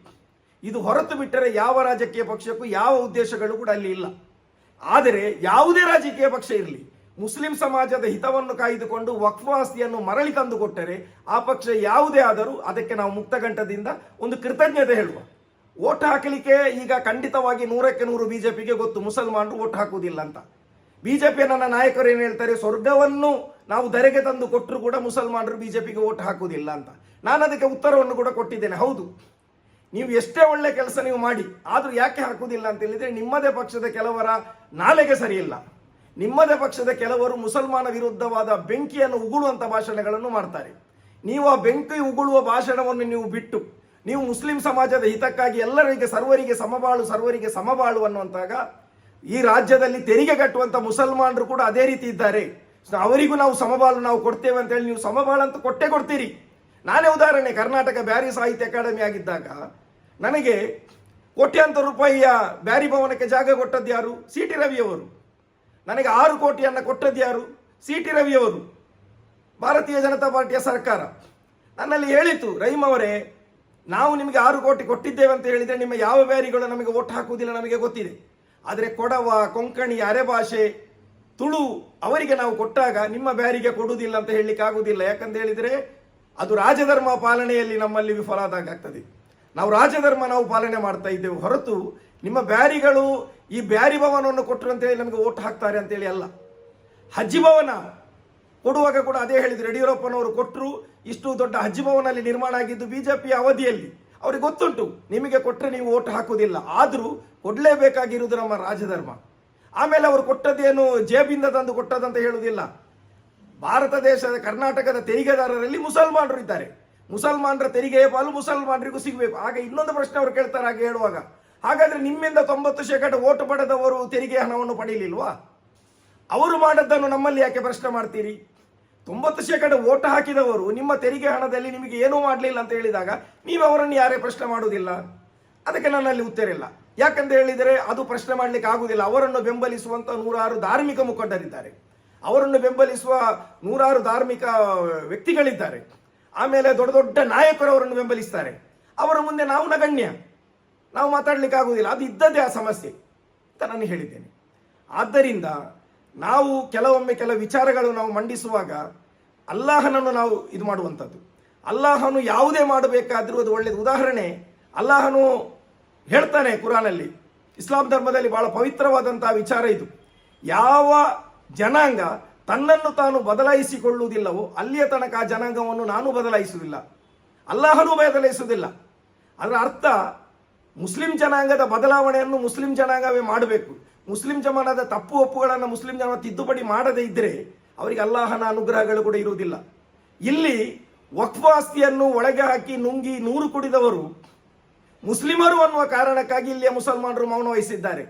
ಇದು ಹೊರತು ಬಿಟ್ಟರೆ ಯಾವ ರಾಜಕೀಯ ಪಕ್ಷಕ್ಕೂ ಯಾವ ಉದ್ದೇಶಗಳು ಕೂಡ ಅಲ್ಲಿ ಇಲ್ಲ. ಆದರೆ ಯಾವುದೇ ರಾಜಕೀಯ ಪಕ್ಷ ಇರಲಿ, ಮುಸ್ಲಿಂ ಸಮಾಜದ ಹಿತವನ್ನು ಕಾಯ್ದುಕೊಂಡು ವಕ್ವಾಸ್ತಿಯನ್ನು ಮರಳಿ ತಂದುಕೊಟ್ಟರೆ ಆ ಪಕ್ಷ ಯಾವುದೇ ಆದರೂ ಅದಕ್ಕೆ ನಾವು ಮುಕ್ತಗಂಟದಿಂದ ಒಂದು ಕೃತಜ್ಞತೆ ಹೇಳುವ. ಓಟ್ ಹಾಕಲಿಕ್ಕೆ ಈಗ ಖಂಡಿತವಾಗಿ ನೂರಕ್ಕೆ ನೂರು ಬಿಜೆಪಿಗೆ ಗೊತ್ತು, ಮುಸಲ್ಮಾನರು ಓಟ್ ಹಾಕುವುದಿಲ್ಲ ಅಂತ. ಬಿಜೆಪಿಯ ನನ್ನ ನಾಯಕರು ಏನು ಹೇಳ್ತಾರೆ? ಸ್ವರ್ಗವನ್ನು ನಾವು ಧರೆಗೆ ತಂದು ಕೊಟ್ಟರು ಕೂಡ ಮುಸಲ್ಮಾನರು ಬಿಜೆಪಿಗೆ ಓಟ್ ಹಾಕುವುದಿಲ್ಲ ಅಂತ. ನಾನು ಅದಕ್ಕೆ ಉತ್ತರವನ್ನು ಕೂಡ ಕೊಟ್ಟಿದ್ದೇನೆ. ಹೌದು. ನೀವು ಎಷ್ಟೇ ಒಳ್ಳೆ ಕೆಲಸ ನೀವು ಮಾಡಿ, ಆದರೂ ಯಾಕೆ ಹಾಕುವುದಿಲ್ಲ ಅಂತ ಹೇಳಿದರೆ ನಿಮ್ಮದೇ ಪಕ್ಷದ ಕೆಲವರ ನಾಲೆಗೆ ಸರಿಯಿಲ್ಲ. ನಿಮ್ಮದೇ ಪಕ್ಷದ ಕೆಲವರು ಮುಸಲ್ಮಾನ ವಿರುದ್ಧವಾದ ಬೆಂಕಿಯನ್ನು ಉಗುಳುವಂಥ ಭಾಷಣಗಳನ್ನು ಮಾಡ್ತಾರೆ. ನೀವು ಆ ಬೆಂಕಿ ಉಗುಳುವ ಭಾಷಣವನ್ನು ನೀವು ಬಿಟ್ಟು, ನೀವು ಮುಸ್ಲಿಂ ಸಮಾಜದ ಹಿತಕ್ಕಾಗಿ ಎಲ್ಲರಿಗೆ ಸರ್ವರಿಗೆ ಸಮಬಾಳು ಸರ್ವರಿಗೆ ಸಮಬಾಳು ಅನ್ನುವಂತಾಗ ಈ ರಾಜ್ಯದಲ್ಲಿ ತೆರಿಗೆ ಕಟ್ಟುವಂತ ಮುಸಲ್ಮಾನರು ಕೂಡ ಅದೇ ರೀತಿ ಇದ್ದಾರೆ. ಅವರಿಗೂ ನಾವು ಸಮಬಾಳು ನಾವು ಕೊಡ್ತೇವೆ ಅಂತ ಹೇಳಿ ನೀವು ಸಮಬಾಳು ಅಂತ ಕೊಟ್ಟೆ ಕೊಡ್ತೀರಿ. ನಾನೇ ಉದಾಹರಣೆ, ಕರ್ನಾಟಕ ಬ್ಯಾರಿ ಸಾಹಿತ್ಯ ಅಕಾಡೆಮಿ ಆಗಿದ್ದಾಗ ನನಗೆ ಕೋಟ್ಯಾಂತರ ರೂಪಾಯಿಯ ಬ್ಯಾರಿ ಭವನಕ್ಕೆ ಜಾಗ ಕೊಟ್ಟದ್ದು ಯಾರು? ಸಿ ಟಿ ರವಿಯವರು ನನಗೆ ಆರು ಕೋಟಿಯನ್ನ ಕೊಟ್ಟದ್ದು ಯಾರು? ಸಿ ಟಿ ರವಿಯವರು ಭಾರತೀಯ ಜನತಾ ಪಾರ್ಟಿಯ ಸರ್ಕಾರ. ನನ್ನಲ್ಲಿ ಹೇಳಿತು, ರಹೀಮ್ ಅವರೇ, ನಾವು ನಿಮಗೆ ಆರು ಕೋಟಿ ಕೊಟ್ಟಿದ್ದೇವೆ ಅಂತ ಹೇಳಿದ್ರೆ ನಿಮ್ಮ ಯಾವ ಬ್ಯಾರಿಗಳು ನಮಗೆ ಓಟ್ ಹಾಕುವುದಿಲ್ಲ ನಮಗೆ ಗೊತ್ತಿದೆ. ಆದರೆ ಕೊಡವ, ಕೊಂಕಣಿ ಅರೆಭಾಷೆ ತುಳು ಅವರಿಗೆ ನಾವು ಕೊಟ್ಟಾಗ ನಿಮ್ಮ ಬ್ಯಾರಿಗೆ ಕೊಡುವುದಿಲ್ಲ ಅಂತ ಹೇಳಲಿಕ್ಕೆ ಆಗುವುದಿಲ್ಲ. ಯಾಕಂತ ಹೇಳಿದ್ರೆ ಅದು ರಾಜಧರ್ಮ ಪಾಲನೆಯಲ್ಲಿ ನಮ್ಮಲ್ಲಿ ವಿಫಲಾದಾಗ ಆಗ್ತದೆ ನಾವು ರಾಜಧರ್ಮ ನಾವು ಪಾಲನೆ ಮಾಡ್ತಾ ಇದ್ದೇವೆ ಹೊರತು ನಿಮ್ಮ ಬ್ಯಾರಿಗಳು ಈ ಬ್ಯಾರಿ ಭವನವನ್ನು ಕೊಟ್ಟರು ಅಂತ ಹೇಳಿ ನಮಗೆ ಓಟ್ ಹಾಕ್ತಾರೆ ಅಂತೇಳಿ ಅಲ್ಲ. ಹಜ್ಜಿ ಭವನ ಕೊಡುವಾಗ ಕೂಡ ಅದೇ ಹೇಳಿದ್ರು. ಯಡಿಯೂರಪ್ಪನವರು ಕೊಟ್ಟರು ಇಷ್ಟು ದೊಡ್ಡ ಹಜ್ಜಿ ಭವನಲ್ಲಿ ನಿರ್ಮಾಣ ಆಗಿದ್ದು ಬಿಜೆಪಿಯ ಅವಧಿಯಲ್ಲಿ. ಅವ್ರಿಗೆ ಗೊತ್ತುಂಟು. ನಿಮಗೆ ಕೊಟ್ಟರೆ ನೀವು ಓಟ್ ಹಾಕುವುದಿಲ್ಲ. ಆದರೂ ಕೊಡಲೇಬೇಕಾಗಿರುವುದು ನಮ್ಮ ರಾಜಧರ್ಮ. ಆಮೇಲೆ ಅವರು ಕೊಟ್ಟದ್ದೇನು ಜೇಬಿಂದ ತಂದು ಕೊಟ್ಟದಂತ ಹೇಳುವುದಿಲ್ಲ. ಭಾರತ ದೇಶದ, ಕರ್ನಾಟಕದ ತೆರಿಗೆದಾರರಲ್ಲಿ ಮುಸಲ್ಮಾನರು ಇದ್ದಾರೆ. ಮುಸಲ್ಮಾನರ ತೆರಿಗೆಯ ಪಾಲು ಮುಸಲ್ಮಾನರಿಗೂ ಸಿಗಬೇಕು. ಆಗ ಇನ್ನೊಂದು ಪ್ರಶ್ನೆ ಅವರು ಕೇಳ್ತಾರೆ ಹಾಗೆ ಹೇಳುವಾಗ. ಹಾಗಾದ್ರೆ ನಿಮ್ಮಿಂದ ತೊಂಬತ್ತು ಶೇಕಡ ಓಟು ಪಡೆದವರು ತೆರಿಗೆ ಹಣವನ್ನು ಪಡೆಯಲಿಲ್ವಾ ಅವರು ಮಾಡದ್ದನ್ನು ನಮ್ಮಲ್ಲಿ ಯಾಕೆ ಪ್ರಶ್ನೆ ಮಾಡ್ತೀರಿ? ತೊಂಬತ್ತು ಶೇಕಡ ಓಟ್ ಹಾಕಿದವರು ನಿಮ್ಮ ತೆರಿಗೆ ಹಣದಲ್ಲಿ ನಿಮಗೆ ಏನೂ ಮಾಡಲಿಲ್ಲ ಅಂತ ಹೇಳಿದಾಗ ನೀವು ಅವರನ್ನು ಯಾರೇ ಪ್ರಶ್ನೆ ಮಾಡುವುದಿಲ್ಲ. ಅದಕ್ಕೆ ನನ್ನಲ್ಲಿ ಉತ್ತರ ಇಲ್ಲ ಯಾಕಂತ ಹೇಳಿದರೆ ಅದು ಪ್ರಶ್ನೆ ಮಾಡಲಿಕ್ಕೆ ಆಗುವುದಿಲ್ಲ. ಅವರನ್ನು ಬೆಂಬಲಿಸುವಂತ ನೂರಾರು ಧಾರ್ಮಿಕ ಮುಖಂಡರಿದ್ದಾರೆ. ಅವರನ್ನು ಬೆಂಬಲಿಸುವ ನೂರಾರು ಧಾರ್ಮಿಕ ವ್ಯಕ್ತಿಗಳಿದ್ದಾರೆ. ಆಮೇಲೆ ದೊಡ್ಡ ದೊಡ್ಡ ನಾಯಕರು ಅವರನ್ನು ಬೆಂಬಲಿಸ್ತಾರೆ. ಅವರ ಮುಂದೆ ನಾವು ನಗಣ್ಯ. ನಾವು ಮಾತಾಡ್ಲಿಕ್ಕೆ ಆಗುವುದಿಲ್ಲ. ಅದು ಇದ್ದದ್ದೇ ಆ ಸಮಸ್ಯೆ ಅಂತ ನಾನು ಹೇಳಿದ್ದೇನೆ. ಆದ್ದರಿಂದ ನಾವು ಕೆಲವೊಮ್ಮೆ ಕೆಲ ವಿಚಾರಗಳು ನಾವು ಮಂಡಿಸುವಾಗ ಅಲ್ಲಾಹನನ್ನು ನಾವು ಇದು ಮಾಡುವಂಥದ್ದು. ಅಲ್ಲಾಹನು ಯಾವುದೇ ಮಾಡಬೇಕಾದರೂ ಅದು ಒಳ್ಳೆಯದು ಉದಾಹರಣೆ, ಅಲ್ಲಾಹನು ಹೇಳ್ತಾನೆ ಕುರಾನಲ್ಲಿ. ಇಸ್ಲಾಂ ಧರ್ಮದಲ್ಲಿ ಬಹಳ ಪವಿತ್ರವಾದಂತಹ ವಿಚಾರ ಇದು. ಯಾವ ಜನಾಂಗ ತನ್ನನ್ನು ತಾನು ಬದಲಾಯಿಸಿಕೊಳ್ಳುವುದಿಲ್ಲವೋ ಅಲ್ಲಿಯ ತನಕ ಆ ಜನಾಂಗವನ್ನು ನಾನು ಬದಲಾಯಿಸುವುದಿಲ್ಲ. ಅಲ್ಲಾಹನೂ ಬದಲಾಯಿಸುವುದಿಲ್ಲ. ಅದರ ಅರ್ಥ ಮುಸ್ಲಿಂ ಜನಾಂಗದ ಬದಲಾವಣೆಯನ್ನು ಮುಸ್ಲಿಂ ಜನಾಂಗವೇ ಮಾಡಬೇಕು. ಮುಸ್ಲಿಂ ಜಮಾನದ ತಪ್ಪು ಒಪ್ಪುಗಳನ್ನು ಮುಸ್ಲಿಂ ಜನ ತಿದ್ದುಪಡಿ ಮಾಡದೇ ಇದ್ದರೆ ಅವರಿಗೆ ಅಲ್ಲಾಹನ ಅನುಗ್ರಹಗಳು ಕೂಡ ಇರುವುದಿಲ್ಲ. ಇಲ್ಲಿ ವಕ್ವಾಸ್ತಿಯನ್ನು ಒಳಗೆ ಹಾಕಿ ನುಂಗಿ ನೂರು ಕುಡಿದವರು ಮುಸ್ಲಿಮರು ಅನ್ನುವ ಕಾರಣಕ್ಕಾಗಿ ಇಲ್ಲಿಯ ಮುಸಲ್ಮಾನರು ಮೌನ ವಹಿಸಿದ್ದಾರೆ.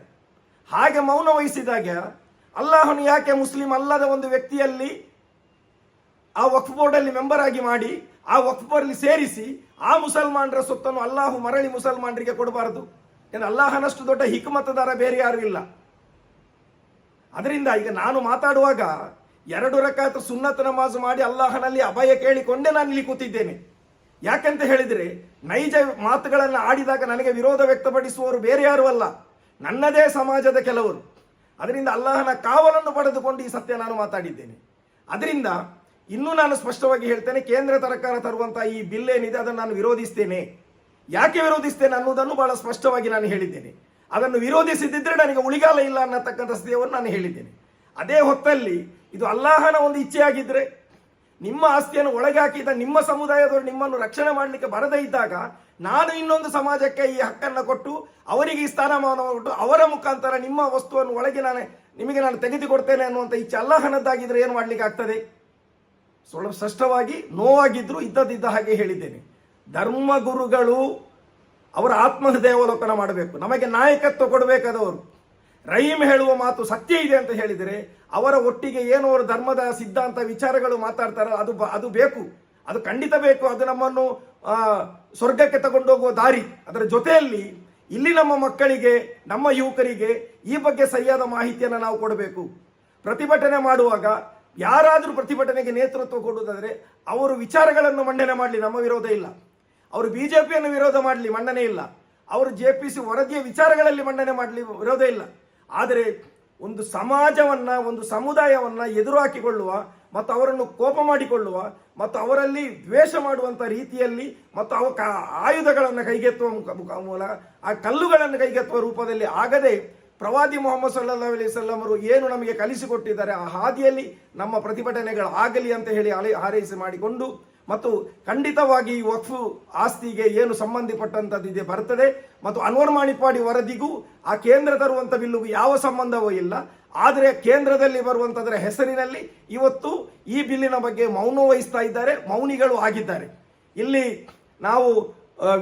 ಹಾಗೆ ಮೌನ ವಹಿಸಿದಾಗ ಅಲ್ಲಾಹನು ಯಾಕೆ ಮುಸ್ಲಿಂ ಅಲ್ಲದ ಒಂದು ವ್ಯಕ್ತಿಯಲ್ಲಿ ಆ ವಕ್ಫ್ ಬೋರ್ಡ್ ಅಲ್ಲಿ ಮೆಂಬರ್ ಆಗಿ ಮಾಡಿ, ಆ ವಕ್ಫ್ ಸೇರಿಸಿ ಆ ಮುಸಲ್ಮಾನರ ಸೊತ್ತನ್ನು ಅಲ್ಲಾಹು ಮರಳಿ ಮುಸಲ್ಮಾನರಿಗೆ ಕೊಡಬಾರದು. ಏನು ಅಲ್ಲಾಹನಷ್ಟು ದೊಡ್ಡ ಹಿಕ್ಮತದಾರ ಬೇರೆ ಯಾರು ಇಲ್ಲ. ಅದರಿಂದ ಈಗ ನಾನು ಮಾತಾಡುವಾಗ ಎರಡು ರಕಾತ ಸುನ್ನತ ನಮಾಜ್ ಮಾಡಿ ಅಲ್ಲಾಹನಲ್ಲಿ ಅಭಯ ಕೇಳಿಕೊಂಡೇ ನಾನು ಇಲ್ಲಿ ಕೂತಿದ್ದೇನೆ. ಯಾಕಂತ ಹೇಳಿದರೆ? ನೈಜ ಮಾತುಗಳನ್ನು ಆಡಿದಾಗ ನನಗೆ ವಿರೋಧ ವ್ಯಕ್ತಪಡಿಸುವವರು ಬೇರೆ ಯಾರು ಅಲ್ಲ. ನನ್ನದೇ ಸಮಾಜದ ಕೆಲವರು. ಅದರಿಂದ ಅಲ್ಲಾಹನ ಕಾವಲನ್ನು ಪಡೆದುಕೊಂಡು ಈ ಸತ್ಯ ನಾನು ಮಾತಾಡಿದ್ದೇನೆ. ಅದರಿಂದ ಇನ್ನೂ ನಾನು ಸ್ಪಷ್ಟವಾಗಿ ಹೇಳ್ತೇನೆ, ಕೇಂದ್ರ ಸರ್ಕಾರ ತರುವಂತಹ ಈ ಬಿಲ್ ಏನಿದೆ ಅದನ್ನು ನಾನು ವಿರೋಧಿಸ್ತೇನೆ. ಯಾಕೆ ವಿರೋಧಿಸ್ತೇನೆ ಅನ್ನೋದನ್ನು ಬಹಳ ಸ್ಪಷ್ಟವಾಗಿ ನಾನು ಹೇಳಿದ್ದೇನೆ. ಅದನ್ನು ವಿರೋಧಿಸಿದ್ದಿದ್ರೆ ನನಗೆ ಉಳಿಗಾಲ ಇಲ್ಲ ಅನ್ನತಕ್ಕಂಥ ಸ್ಥಿತಿಯನ್ನು ನಾನು ಹೇಳಿದ್ದೇನೆ. ಅದೇ ಹೊತ್ತಲ್ಲಿ ಇದು ಅಲ್ಲಾಹನ ಒಂದು ಇಚ್ಛೆಯಾಗಿದ್ರೆ ನಿಮ್ಮ ಆಸ್ತಿಯನ್ನು ಒಳಗೆ ಹಾಕಿದ ನಿಮ್ಮ ಸಮುದಾಯದವರು ನಿಮ್ಮನ್ನು ರಕ್ಷಣೆ ಮಾಡಲಿಕ್ಕೆ ಬರದೇ ಇದ್ದಾಗ ನಾನು ಇನ್ನೊಂದು ಸಮಾಜಕ್ಕೆ ಈ ಹಕ್ಕನ್ನು ಕೊಟ್ಟು ಅವರಿಗೆ ಈ ಸ್ಥಾನಮಾನ ಕೊಟ್ಟು ಅವರ ಮುಖಾಂತರ ನಿಮ್ಮ ವಸ್ತುವನ್ನು ಒಳಗೆ ನಾನು ನಿಮಗೆ ನಾನು ತೆಗೆದುಕೊಡ್ತೇನೆ ಅನ್ನುವಂಥ ಇಚ್ಛೆ ಅಲ್ಲಾಹನದ್ದಾಗಿದ್ರೆ ಏನು ಮಾಡಲಿಕ್ಕೆ ಆಗ್ತದೆ? ಸ್ವಲ್ಪ ಸ್ಪಷ್ಟವಾಗಿ ನೋವಾಗಿದ್ರು ಇದ್ದದಿದ್ದ ಹಾಗೆ ಹೇಳಿದ್ದೇನೆ. ಧರ್ಮಗುರುಗಳು ಅವರ ಆತ್ಮಹೃದಯಾವಲೋಕನ ಮಾಡಬೇಕು. ನಮಗೆ ನಾಯಕತ್ವ ಕೊಡಬೇಕಾದವರು ರಹೀಮ್ ಹೇಳುವ ಮಾತು ಸತ್ಯ ಇದೆ ಅಂತ ಹೇಳಿದರೆ ಅವರ ಒಟ್ಟಿಗೆ ಏನು ಅವರು ಧರ್ಮದ ಸಿದ್ಧಾಂತ ವಿಚಾರಗಳು ಮಾತಾಡ್ತಾರೋ ಅದು ಅದು ಬೇಕು. ಅದು ಖಂಡಿತ ಬೇಕು. ಅದು ನಮ್ಮನ್ನು ಸ್ವರ್ಗಕ್ಕೆ ತಗೊಂಡೋಗುವ ದಾರಿ. ಅದರ ಜೊತೆಯಲ್ಲಿ ಇಲ್ಲಿ ನಮ್ಮ ಮಕ್ಕಳಿಗೆ, ನಮ್ಮ ಯುವಕರಿಗೆ ಈ ಬಗ್ಗೆ ಸರಿಯಾದ ಮಾಹಿತಿಯನ್ನು ನಾವು ಕೊಡಬೇಕು. ಪ್ರತಿಭಟನೆ ಮಾಡುವಾಗ ಯಾರಾದರೂ ಪ್ರತಿಭಟನೆಗೆ ನೇತೃತ್ವ ಕೊಡುವುದಾದರೆ ಅವರು ವಿಚಾರಗಳನ್ನು ಮಂಡನೆ ಮಾಡಲಿ, ನಮ್ಮ ವಿರೋಧ ಇಲ್ಲ. ಅವರು ಬಿ ಜೆ ಪಿಯನ್ನು ವಿರೋಧ ಮಾಡಲಿ, ಮಂಡನೆ ಇಲ್ಲ. ಅವರು ಜೆ ಪಿ ಸಿ ವರದಿಯ ವಿಚಾರಗಳಲ್ಲಿ ಮಂಡನೆ ಮಾಡಲಿ, ವಿರೋಧ ಇಲ್ಲ. ಆದರೆ ಒಂದು ಸಮಾಜವನ್ನ, ಒಂದು ಸಮುದಾಯವನ್ನ ಎದುರು ಹಾಕಿಕೊಳ್ಳುವ ಮತ್ತು ಅವರನ್ನು ಕೋಪ ಮಾಡಿಕೊಳ್ಳುವ ಮತ್ತು ಅವರಲ್ಲಿ ದ್ವೇಷ ಮಾಡುವಂಥ ರೀತಿಯಲ್ಲಿ ಮತ್ತು ಅವ ಆಯುಧಗಳನ್ನು ಕೈಗೆತ್ತುವ ಮೂಲ ಆ ಕಲ್ಲುಗಳನ್ನು ಕೈಗೆತ್ತುವ ರೂಪದಲ್ಲಿ ಆಗದೆ ಪ್ರವಾದಿ ಮೊಹಮ್ಮದ್ ಸಲ್ಲಾ ಅಲೈಹಿ ಅವರು ಏನು ನಮಗೆ ಕಲಿಸಿಕೊಟ್ಟಿದ್ದಾರೆ ಆ ಹಾದಿಯಲ್ಲಿ ನಮ್ಮ ಪ್ರತಿಭಟನೆಗಳು ಆಗಲಿ ಅಂತ ಹೇಳಿ ಅಲೆ ಹಾರೈಸಿ ಮಾಡಿಕೊಂಡು ಮತ್ತು ಖಂಡಿತವಾಗಿ ಈ ವಕ್ಫು ಆಸ್ತಿಗೆ ಏನು ಸಂಬಂಧಪಟ್ಟಂಥದ್ದಿದೆ ಬರ್ತದೆ. ಮತ್ತು ಅನ್ವರ್ ಮಾಣಿಪಾಡಿ ವರದಿಗೂ ಆ ಕೇಂದ್ರ ತರುವಂಥ ಬಿಲ್ಲುಗೂ ಯಾವ ಸಂಬಂಧವೂ ಇಲ್ಲ. ಆದರೆ ಕೇಂದ್ರದಲ್ಲಿ ಬರುವಂಥದ್ರ ಹೆಸರಿನಲ್ಲಿ ಇವತ್ತು ಈ ಬಿಲ್ಲಿನ ಬಗ್ಗೆ ಮೌನ ವಹಿಸ್ತಾ ಇದ್ದಾರೆ, ಮೌನಿಗಳು ಆಗಿದ್ದಾರೆ. ಇಲ್ಲಿ ನಾವು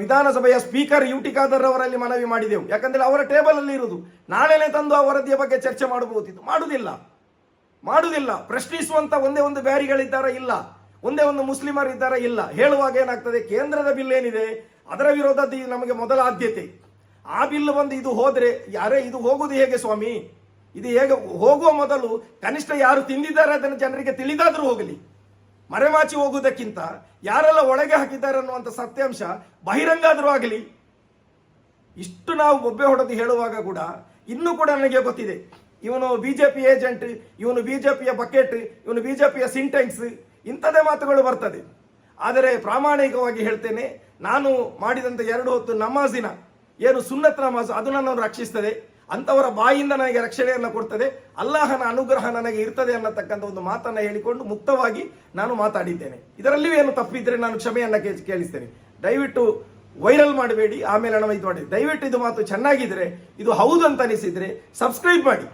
ವಿಧಾನಸಭೆಯ ಸ್ಪೀಕರ್ ಯು ಟಿ ಅವರಲ್ಲಿ ಮನವಿ ಮಾಡಿದೆವು. ಯಾಕಂದ್ರೆ ಅವರ ಟೇಬಲ್ ಅಲ್ಲಿ ಇರುವುದು ನಾಳೆನೇ ತಂದು ಆ ವರದಿಯ ಬಗ್ಗೆ ಚರ್ಚೆ ಮಾಡಬಹುದಿತ್ತು. ಮಾಡುವುದಿಲ್ಲ ಮಾಡುವುದಿಲ್ಲ ಪ್ರಶ್ನಿಸುವಂತ ಒಂದೇ ಒಂದು ಬ್ಯಾರಿಗಳಿದ್ದಾರ? ಇಲ್ಲ. ಒಂದೇ ಒಂದು ಮುಸ್ಲಿಮರು ಇದ್ದಾರೆ, ಇಲ್ಲ. ಹೇಳುವಾಗ ಏನಾಗ್ತದೆ, ಕೇಂದ್ರದ ಬಿಲ್ ಏನಿದೆ, ಅದರ ವಿರೋಧದ ನಮಗೆ ಮೊದಲ ಆದ್ಯತೆ. ಆ ಬಿಲ್ ಬಂದು ಇದು ಹೋದ್ರೆ, ಯಾರೇ ಇದು ಹೋಗುವುದು ಹೇಗೆ ಸ್ವಾಮಿ? ಇದು ಹೇಗೆ ಹೋಗುವ ಮೊದಲು ಕನಿಷ್ಠ ಯಾರು ತಿಂದಿದ್ದಾರೆ ಅದನ್ನು ಜನರಿಗೆ ತಿಳಿದಾದರೂ ಹೋಗಲಿ. ಮರೆಮಾಚಿ ಹೋಗುವುದಕ್ಕಿಂತ ಯಾರೆಲ್ಲ ಒಳಗೆ ಹಾಕಿದ್ದಾರೆ ಅನ್ನುವಂಥ ಸತ್ಯಾಂಶ ಬಹಿರಂಗ ಆದರೂ ಆಗಲಿ. ಇಷ್ಟು ನಾವು ಬೊಬ್ಬೆ ಹೊಡೆದು ಹೇಳುವಾಗ ಕೂಡ ಇನ್ನೂ ಕೂಡ ನನಗೆ ಗೊತ್ತಿದೆ. ಇವನು ಬಿಜೆಪಿ ಏಜೆಂಟ್, ಇವನು ಬಿಜೆಪಿಯ ಬಕೆಟ್, ಇವನು ಬಿಜೆಪಿಯ ಸಿಂಟೆಕ್ಸ್ ಇಂಥದೇ ಮಾತುಗಳು ಬರ್ತದೆ. ಆದರೆ ಪ್ರಾಮಾಣಿಕವಾಗಿ ಹೇಳ್ತೇನೆ, ನಾನು ಮಾಡಿದಂಥ ಎರಡು ಹೊತ್ತು ನಮಾಜಿನ, ಏನು ಸುನ್ನತ್ ನಮಾಜ್, ಅದು ನನ್ನನ್ನು ರಕ್ಷಿಸ್ತದೆ. ಅಂಥವರ ಬಾಯಿಂದ ನನಗೆ ರಕ್ಷಣೆಯನ್ನು ಕೊಡ್ತದೆ. ಅಲ್ಲಾಹನ ಅನುಗ್ರಹ ನನಗೆ ಇರ್ತದೆ ಅನ್ನತಕ್ಕಂಥ ಒಂದು ಮಾತನ್ನು ಹೇಳಿಕೊಂಡು ಮುಕ್ತವಾಗಿ ನಾನು ಮಾತಾಡಿದ್ದೇನೆ. ಇದರಲ್ಲಿಯೂ ಏನು ತಪ್ಪಿದ್ರೆ ನಾನು ಕ್ಷಮೆಯನ್ನು ಕೇಳಿಸ್ತೇನೆ. ದಯವಿಟ್ಟು ವೈರಲ್ ಮಾಡಬೇಡಿ, ಆಮೇಲೆ ನಮ್ಮ ಇದು ಮಾಡಿ. ದಯವಿಟ್ಟು ಇದು ಮಾತು ಚೆನ್ನಾಗಿದ್ರೆ, ಇದು ಹೌದು ಅಂತ ಅನಿಸಿದ್ರೆ, ಸಬ್ಸ್ಕ್ರೈಬ್ ಮಾಡಿ.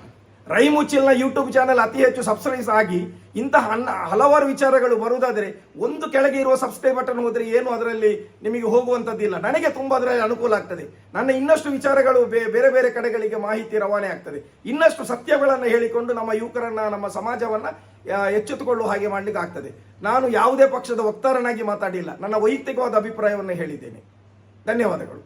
ರೈ ಮುಚ್ಚಿಲ್ನ ಯೂಟ್ಯೂಬ್ ಚಾನೆಲ್ ಅತಿ ಹೆಚ್ಚು ಸಬ್ಸ್ಕ್ರೈಬ್ ಆಗಿ ಇಂತಹ ಅನ್ನ ಹಲವಾರು ವಿಚಾರಗಳು ಬರುವುದಾದರೆ ಒಂದು ಕೆಳಗೆ ಇರುವ ಸಬ್ಸ್ಕ್ರೈಬ್ ಬಟನ್ ಹೋದರೆ ಏನು ಅದರಲ್ಲಿ ನಿಮಗೆ ಹೋಗುವಂಥದ್ದಿಲ್ಲ. ನನಗೆ ತುಂಬ ಅದರಲ್ಲಿ ಅನುಕೂಲ ಆಗ್ತದೆ. ನನ್ನ ಇನ್ನಷ್ಟು ವಿಚಾರಗಳು ಬೇರೆ ಬೇರೆ ಕಡೆಗಳಿಗೆ ಮಾಹಿತಿ ರವಾನೆ ಆಗ್ತದೆ. ಇನ್ನಷ್ಟು ಸತ್ಯಗಳನ್ನು ಹೇಳಿಕೊಂಡು ನಮ್ಮ ಯುವಕರನ್ನು, ನಮ್ಮ ಸಮಾಜವನ್ನು ಎಚ್ಚೆತ್ತುಕೊಳ್ಳುವ ಹಾಗೆ ಮಾಡಲಿಕ್ಕೆ ಆಗ್ತದೆ. ನಾನು ಯಾವುದೇ ಪಕ್ಷದ ವಕ್ತಾರನಾಗಿ ಮಾತಾಡಿಲ್ಲ. ನನ್ನ ವೈಯಕ್ತಿಕವಾದ ಅಭಿಪ್ರಾಯವನ್ನು ಹೇಳಿದ್ದೇನೆ. ಧನ್ಯವಾದಗಳು.